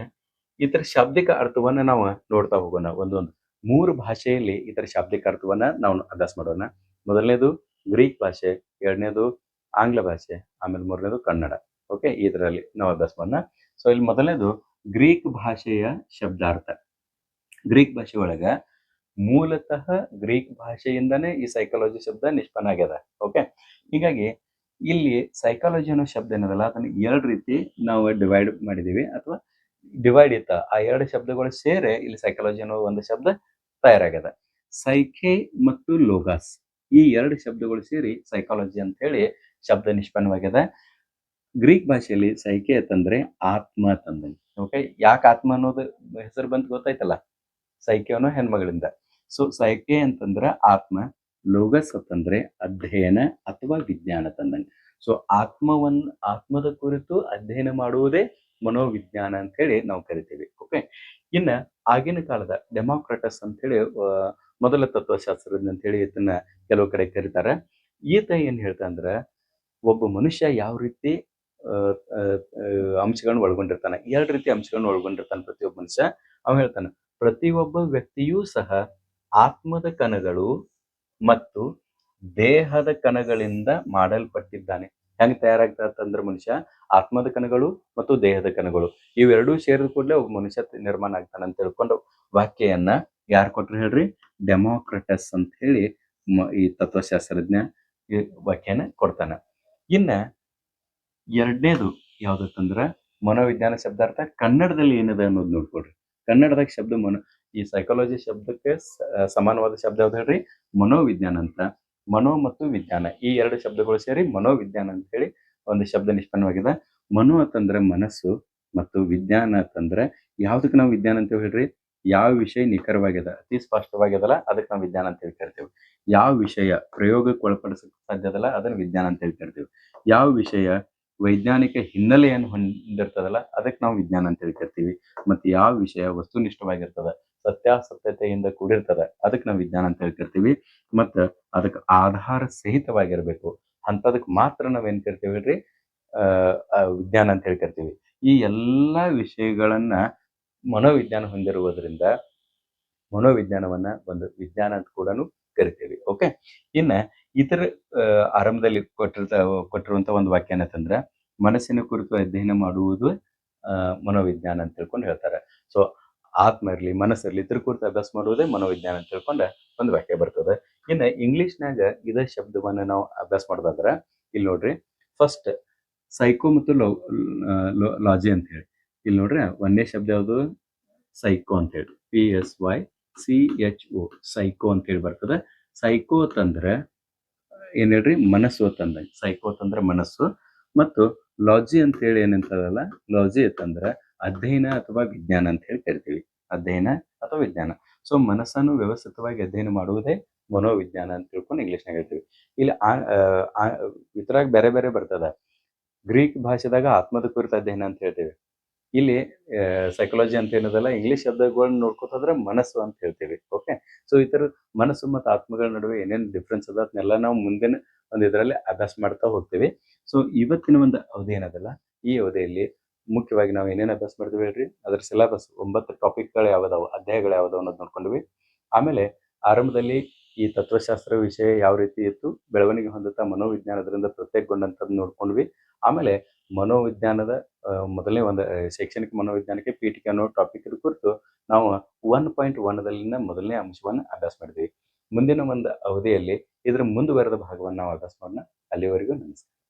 ತರ ಶಾಬ್ದಿಕ ಅರ್ಥವನ್ನ ನಾವು ನೋಡ್ತಾ ಹೋಗೋಣ. ಒಂದೊಂದು. ಮೂರು ಭಾಷೆಯಲ್ಲಿ ಇದರ ಶಾಬ್ದಿಕ ಅರ್ಥವನ್ನ ನಾವು ಅಭ್ಯಾಸ ಮಾಡೋಣ. ಮೊದಲನೇದು ಗ್ರೀಕ್ ಭಾಷೆ, ಎರಡನೇದು ಆಂಗ್ಲ ಭಾಷೆ, ಆಮೇಲೆ ಮೂರನೇದು ಕನ್ನಡ. ಓಕೆ ಇದರಲ್ಲಿ ನಾವು ಅಭ್ಯಾಸ ಮಾಡೋಣ. ಸೊ ಇಲ್ಲಿ ಮೊದಲನೇದು ಗ್ರೀಕ್ ಭಾಷೆಯ ಶಬ್ದಾರ್ಥ. ಗ್ರೀಕ್ ಭಾಷೆ ಒಳಗ ಮೂಲತಃ ಗ್ರೀಕ್ ಭಾಷೆಯಿಂದನೇ ಈ ಸೈಕಾಲಜಿ ಶಬ್ದ ನಿಷ್ಪನ್ನ ಆಗ್ಯದ. ಓಕೆ, ಹೀಗಾಗಿ ಇಲ್ಲಿ ಸೈಕಾಲಜಿ ಅನ್ನೋ ಶಬ್ದ ಏನದಲ್ಲ, ಅದನ್ನ ಎರಡು ರೀತಿ ನಾವು ಡಿವೈಡ್ ಮಾಡಿದೀವಿ. ಅಥವಾ ಡಿವೈಡ್ ಇತ್ತ. ಆ ಎರಡು ಶಬ್ದಗಳು ಸೇರೆ ಇಲ್ಲಿ ಸೈಕಾಲಜಿ ಅನ್ನೋ ಒಂದು ಶಬ್ದ ತಯಾರಾಗ್ಯದ. ಸೈಕೆ ಮತ್ತು ಲೋಗಾಸ್ ಈ ಎರಡು ಶಬ್ದಗಳು ಸೇರಿ ಸೈಕಾಲಜಿ ಅಂತ ಹೇಳಿ ಶಬ್ದ ನಿಷ್ಪನ್ನವಾಗ್ಯದ. ಗ್ರೀಕ್ ಭಾಷೆಯಲ್ಲಿ ಸೈಕೆ ಅಂತಂದ್ರೆ ಆತ್ಮ ತಂದಂಗೆ ಓಕೆ ಯಾಕೆ ಆತ್ಮ ಅನ್ನೋದು ಹೆಸರು ಬಂತು ಗೊತ್ತಾಯ್ತಲ್ಲ? ಸೈಕೆ ಅನ್ನೋ ಹೆಣ್ಮಗಳಿಂದ. ಸೊ ಸೈಕೆ ಅಂತಂದ್ರೆ ಆತ್ಮ, ಲೋಗಸ್ ಅಂತಂದ್ರೆ ಅಧ್ಯಯನ ಅಥವಾ ವಿಜ್ಞಾನ ತಂದಂಗೆ ಸೊ ಆತ್ಮವನ್ನ ಆತ್ಮದ ಕುರಿತು ಅಧ್ಯಯನ ಮಾಡುವುದೇ ಮನೋವಿಜ್ಞಾನ ಅಂತ ಹೇಳಿ ನಾವು ಕರಿತೀವಿ. ಓಕೆ ಇನ್ನ ಆಗಿನ ಕಾಲದ ಡೆಮಾಕ್ರಟಸ್ ಅಂತ ಹೇಳಿ ಮೊದಲ ತತ್ವಶಾಸ್ತ್ರಜ್ಞ ಅಂತ ಹೇಳಿ ಇದನ್ನ ಕೆಲವು ಕಡೆ ಕರೀತಾರೆ. ಈತ ಏನ್ ಹೇಳ್ತಾ ಅಂದ್ರ, ಒಬ್ಬ ಮನುಷ್ಯ ಯಾವ ರೀತಿ ಅಂಶಗಳನ್ನು ಒಳಗೊಂಡಿರ್ತಾನೆ, ಎರಡ್ ರೀತಿ ಅಂಶಗಳನ್ನ ಒಳಗೊಂಡಿರ್ತಾನೆ ಪ್ರತಿಯೊಬ್ಬ ಮನುಷ್ಯ, ಅವ ಹೇಳ್ತಾನೆ, ಪ್ರತಿಯೊಬ್ಬ ವ್ಯಕ್ತಿಯೂ ಸಹ ಆತ್ಮದ ಕಣಗಳು ಮತ್ತು ದೇಹದ ಕಣಗಳಿಂದ ಮಾಡಲ್ಪಟ್ಟಿದ್ದಾನೆ. ಹೆಂಗ್ ತಯಾರಾಗ್ತಂದ್ರ ಮನುಷ್ಯ ಆತ್ಮದ ಕಣಗಳು ಮತ್ತು ದೇಹದ ಕಣಗಳು. ಇವೆರಡೂ ಸೇರಿದ ಕೂಡಲೇ ಒಬ್ಬ ಮನುಷ್ಯ ನಿರ್ಮಾಣ ಆಗ್ತಾನೆ ಅಂತ ತಿಳ್ಕೊಂಡು ವಾಕ್ಯನ್ನ ಯಾರು ಕೊಟ್ರು ಹೇಳ್ರಿ? ಡೆಮೋಕ್ರಟಸ್ ಅಂತ ಹೇಳಿ ಈ ತತ್ವಶಾಸ್ತ್ರಜ್ಞ ಈ ವಾಕ್ಯನ ಕೊಡ್ತಾನೆ. ಇನ್ನ ಎರಡನೇದು ಯಾವ್ದಂದ್ರ ಮನೋವಿಜ್ಞಾನ ಶಬ್ದಾರ್ಥ ಕನ್ನಡದಲ್ಲಿ ಏನಿದೆ ಅನ್ನೋದು ನೋಡ್ಕೊಡ್ರಿ ಕನ್ನಡದಾಗ ಶಬ್ದ ಮನೋ ಈ ಸೈಕಾಲಜಿ ಶಬ್ದಕ್ಕೆ ಸಮಾನವಾದ ಶಬ್ದ ಯಾವ್ದು ಹೇಳ್ರಿ? ಮನೋವಿಜ್ಞಾನ ಅಂತ. ಮನೋ ಮತ್ತು ವಿಜ್ಞಾನ. ಈ ಎರಡು ಶಬ್ದಗಳು ಸೇರಿ ಮನೋವಿಜ್ಞಾನ ಅಂತ ಹೇಳಿ ಒಂದು ಶಬ್ದ ನಿಷ್ಪನ್ನವಾಗಿದೆ. ಮನೋ ಅಂತಂದ್ರೆ ಮನಸ್ಸು ಮತ್ತು ವಿಜ್ಞಾನ ಅಂತಂದ್ರೆ ಯಾವ್ದಕ್ಕೆ ನಾವು ವಿಜ್ಞಾನ ಅಂತ ಹೇಳ್ರಿ? ಯಾವ ವಿಷಯ ನಿಖರವಾಗಿದೆ? ಅತಿ ಸ್ಪಷ್ಟವಾಗ್ಯದಲ್ಲ, ಅದಕ್ಕೆ ನಾವು ವಿಜ್ಞಾನ ಅಂತ ಹೇಳಿ ಕರಿತೀವಿ. ಯಾವ ವಿಷಯ ಪ್ರಯೋಗಕ್ಕೆ ಒಳಪಡಿಸಕ್ಕೆ ಸಾಧ್ಯದಲ್ಲ ಅದನ್ನ ವಿಜ್ಞಾನ ಅಂತ ಹೇಳಿ ಕರಿತೀವಿ. ಯಾವ ವಿಷಯ ವೈಜ್ಞಾನಿಕ ಹಿನ್ನೆಲೆಯನ್ನು ಹೊಂದಿರ್ತದಲ್ಲ, ಅದಕ್ಕೆ ನಾವು ವಿಜ್ಞಾನ ಅಂತ ಹೇಳಿ ಕರಿತೀವಿ. ಮತ್ತು ಯಾವ ವಿಷಯ ವಸ್ತುನಿಷ್ಠವಾಗಿರ್ತದ ಸತ್ಯಾಸತ್ಯತೆಯಿಂದ ಕೂಡಿರ್ತದೆ. ಅದಕ್ಕೆ ನಾವು ವಿಜ್ಞಾನ ಅಂತ ಹೇಳ್ತಿರ್ತೀವಿ. ಮತ್ತ ಅದಕ್ಕೆ ಆಧಾರ ಸಹಿತವಾಗಿರ್ಬೇಕು. ಅಂಥದಕ್ಕೆ ಮಾತ್ರ ನಾವೇನ್ ಕರಿತೀವಿ ಹೇಳ್ರಿ? ವಿಜ್ಞಾನ ಅಂತ ಹೇಳಿ ಕರಿತೀವಿ ಈ ಎಲ್ಲಾ ವಿಷಯಗಳನ್ನ ಮನೋವಿಜ್ಞಾನ ಹೊಂದಿರುವುದರಿಂದ ಮನೋವಿಜ್ಞಾನವನ್ನ ಒಂದು ವಿಜ್ಞಾನ ಅಂತ ಕೂಡ ಕರಿತೀವಿ. ಓಕೆ? ಇನ್ನ ಇತರ ಆರಂಭದಲ್ಲಿ ಕೊಟ್ಟಿರ್ತ, ಕೊಟ್ಟಿರುವಂತ ಒಂದು ವಾಕ್ಯ ಏನಂತಂದ್ರ, ಮನಸ್ಸಿನ ಕುರಿತು ಅಧ್ಯಯನ ಮಾಡುವುದು ಮನೋವಿಜ್ಞಾನ ಅಂತ ತಿಳ್ಕೊಂಡು ಹೇಳ್ತಾರೆ. ಸೊ ಆತ್ಮ ಇರಲಿ ಮನಸ್ಸಿರಲಿ ಇದ್ರ ಕುರಿತು ಅಭ್ಯಾಸ ಮಾಡುವುದೇ ಮನೋವಿಜ್ಞಾನ ಅಂತ ತಿಳ್ಕೊಂಡ ಒಂದು ವಾಕ್ಯ ಬರ್ತದೆ. ಇನ್ನ ಇಂಗ್ಲಿಷ್ನಾಗ ಇದೇ ಶಬ್ದವನ್ನು ನಾವು ಅಭ್ಯಾಸ ಮಾಡೋದಾದ್ರೆ, ಇಲ್ಲಿ ನೋಡ್ರಿ ಫಸ್ಟ್ ಸೈಕೋ ಮತ್ತು ಲೋ ಲಾಜಿ ಅಂತ ಹೇಳಿ. ಇಲ್ಲಿ ನೋಡ್ರಿ, ಒಂದೇ ಶಬ್ದ ಯಾವುದು? ಸೈಕೋ ಅಂತ ಹೇಳಿ. P S Y C H O psycho ಅಂತ ಹೇಳಿ ಬರ್ತದೆ. ಸೈಕೋ ಅಂತಂದ್ರೆ ಏನ್ ಹೇಳ್ರಿ? ಮನಸ್ಸು ತಂದ ಸೈಕೋ ಅಂತಂದ್ರೆ ಮನಸ್ಸು. ಮತ್ತು ಲಾಜಿ ಅಂತ ಹೇಳಿ ಏನಂತಾರಲ್ಲ ಲಾಜಿ ಅಂತಂದ್ರೆ ಅಧ್ಯಯನ ಅಥವಾ ವಿಜ್ಞಾನ ಅಂತ ಹೇಳಿ ಕರಿತೀವಿ. ಅಧ್ಯಯನ ಅಥವಾ ವಿಜ್ಞಾನ. ಸೊ ಮನಸ್ಸನ್ನು ವ್ಯವಸ್ಥಿತವಾಗಿ ಅಧ್ಯಯನ ಮಾಡುವುದೇ ಮನೋವಿಜ್ಞಾನ ಅಂತ ತಿಳ್ಕೊಂಡು ಇಂಗ್ಲಿಷ್ನಾಗ ಹೇಳ್ತೀವಿ. ಇಲ್ಲಿ ಇದ್ರಾಗ ಬೇರೆ ಬೇರೆ ಬರ್ತದ. ಗ್ರೀಕ್ ಭಾಷೆದಾಗ ಆತ್ಮದ ಕುರಿತ ಅಧ್ಯಯನ ಅಂತ ಹೇಳ್ತೀವಿ. ಇಲ್ಲಿ ಸೈಕಾಲಜಿ ಅಂತ ಏನದಲ್ಲ ಇಂಗ್ಲಿಷ್ ಶಬ್ದಗಳನ್ನ ನೋಡ್ಕೋತಂದ್ರೆ ಮನಸ್ಸು ಅಂತ ಹೇಳ್ತೀವಿ. ಓಕೆ ಸೊ ಈ ತರ ಮನಸ್ಸು ಮತ್ತು ಆತ್ಮಗಳ ನಡುವೆ ಏನೇನು ಡಿಫ್ರೆನ್ಸ್ ಅದ ಅದನ್ನೆಲ್ಲ ನಾವು ಮುಂದಿನ ಒಂದು ಇದರಲ್ಲಿ ಅಭ್ಯಾಸ ಮಾಡ್ತಾ ಹೋಗ್ತೀವಿ. ಸೊ ಇವತ್ತಿನ ಒಂದು ಅವಧಿ ಏನದಲ್ಲ, ಈ ಅವಧಿಯಲ್ಲಿ ಮುಖ್ಯವಾಗಿ ನಾವು ಏನೇನು ಅಭ್ಯಾಸ ಮಾಡಿದ್ವಿ ಹೇಳ್ರಿ? ಅದರ ಸಿಲೆಬಸ್ ಒಂಬತ್ತು ಟಾಪಿಕ್ಗಳು ಯಾವ್ದಾವ? ಅಧ್ಯಾಯಗಳು ಯಾವ್ದಾವು ಅನ್ನೋದು ನೋಡ್ಕೊಂಡ್ವಿ. ಆಮೇಲೆ ಆರಂಭದಲ್ಲಿ ಈ ತತ್ವಶಾಸ್ತ್ರ ವಿಷಯ ಯಾವ ರೀತಿ ಇತ್ತು? ಬೆಳವಣಿಗೆ ಹೊಂದುತ್ತಾ ಮನೋವಿಜ್ಞಾನದ್ರಿಂದ ಪ್ರತ್ಯೇಕಗೊಂಡಂಥದ್ದು ನೋಡ್ಕೊಂಡ್ವಿ. ಆಮೇಲೆ ಮನೋವಿಜ್ಞಾನದ ಮೊದಲನೇ ಒಂದು ಶೈಕ್ಷಣಿಕ ಮನೋವಿಜ್ಞಾನಕ್ಕೆ ಪೀಠಿಕೆ ಅನ್ನೋ ಟಾಪಿಕ್ ಕುರಿತು ನಾವು ಒನ್ ಪಾಯಿಂಟ್ ಒನ್ದಲ್ಲಿನ ಮೊದಲನೇ ಅಂಶವನ್ನು ಅಭ್ಯಾಸ ಮಾಡಿದ್ವಿ. ಮುಂದಿನ ಒಂದು ಅವಧಿಯಲ್ಲಿ ಇದರ ಮುಂದುವರೆದ ಭಾಗವನ್ನು ನಾವು ಅಭ್ಯಾಸ ಮಾಡೋಣ. ಅಲ್ಲಿವರೆಗೂ ನಮಸ್ಕಾರ.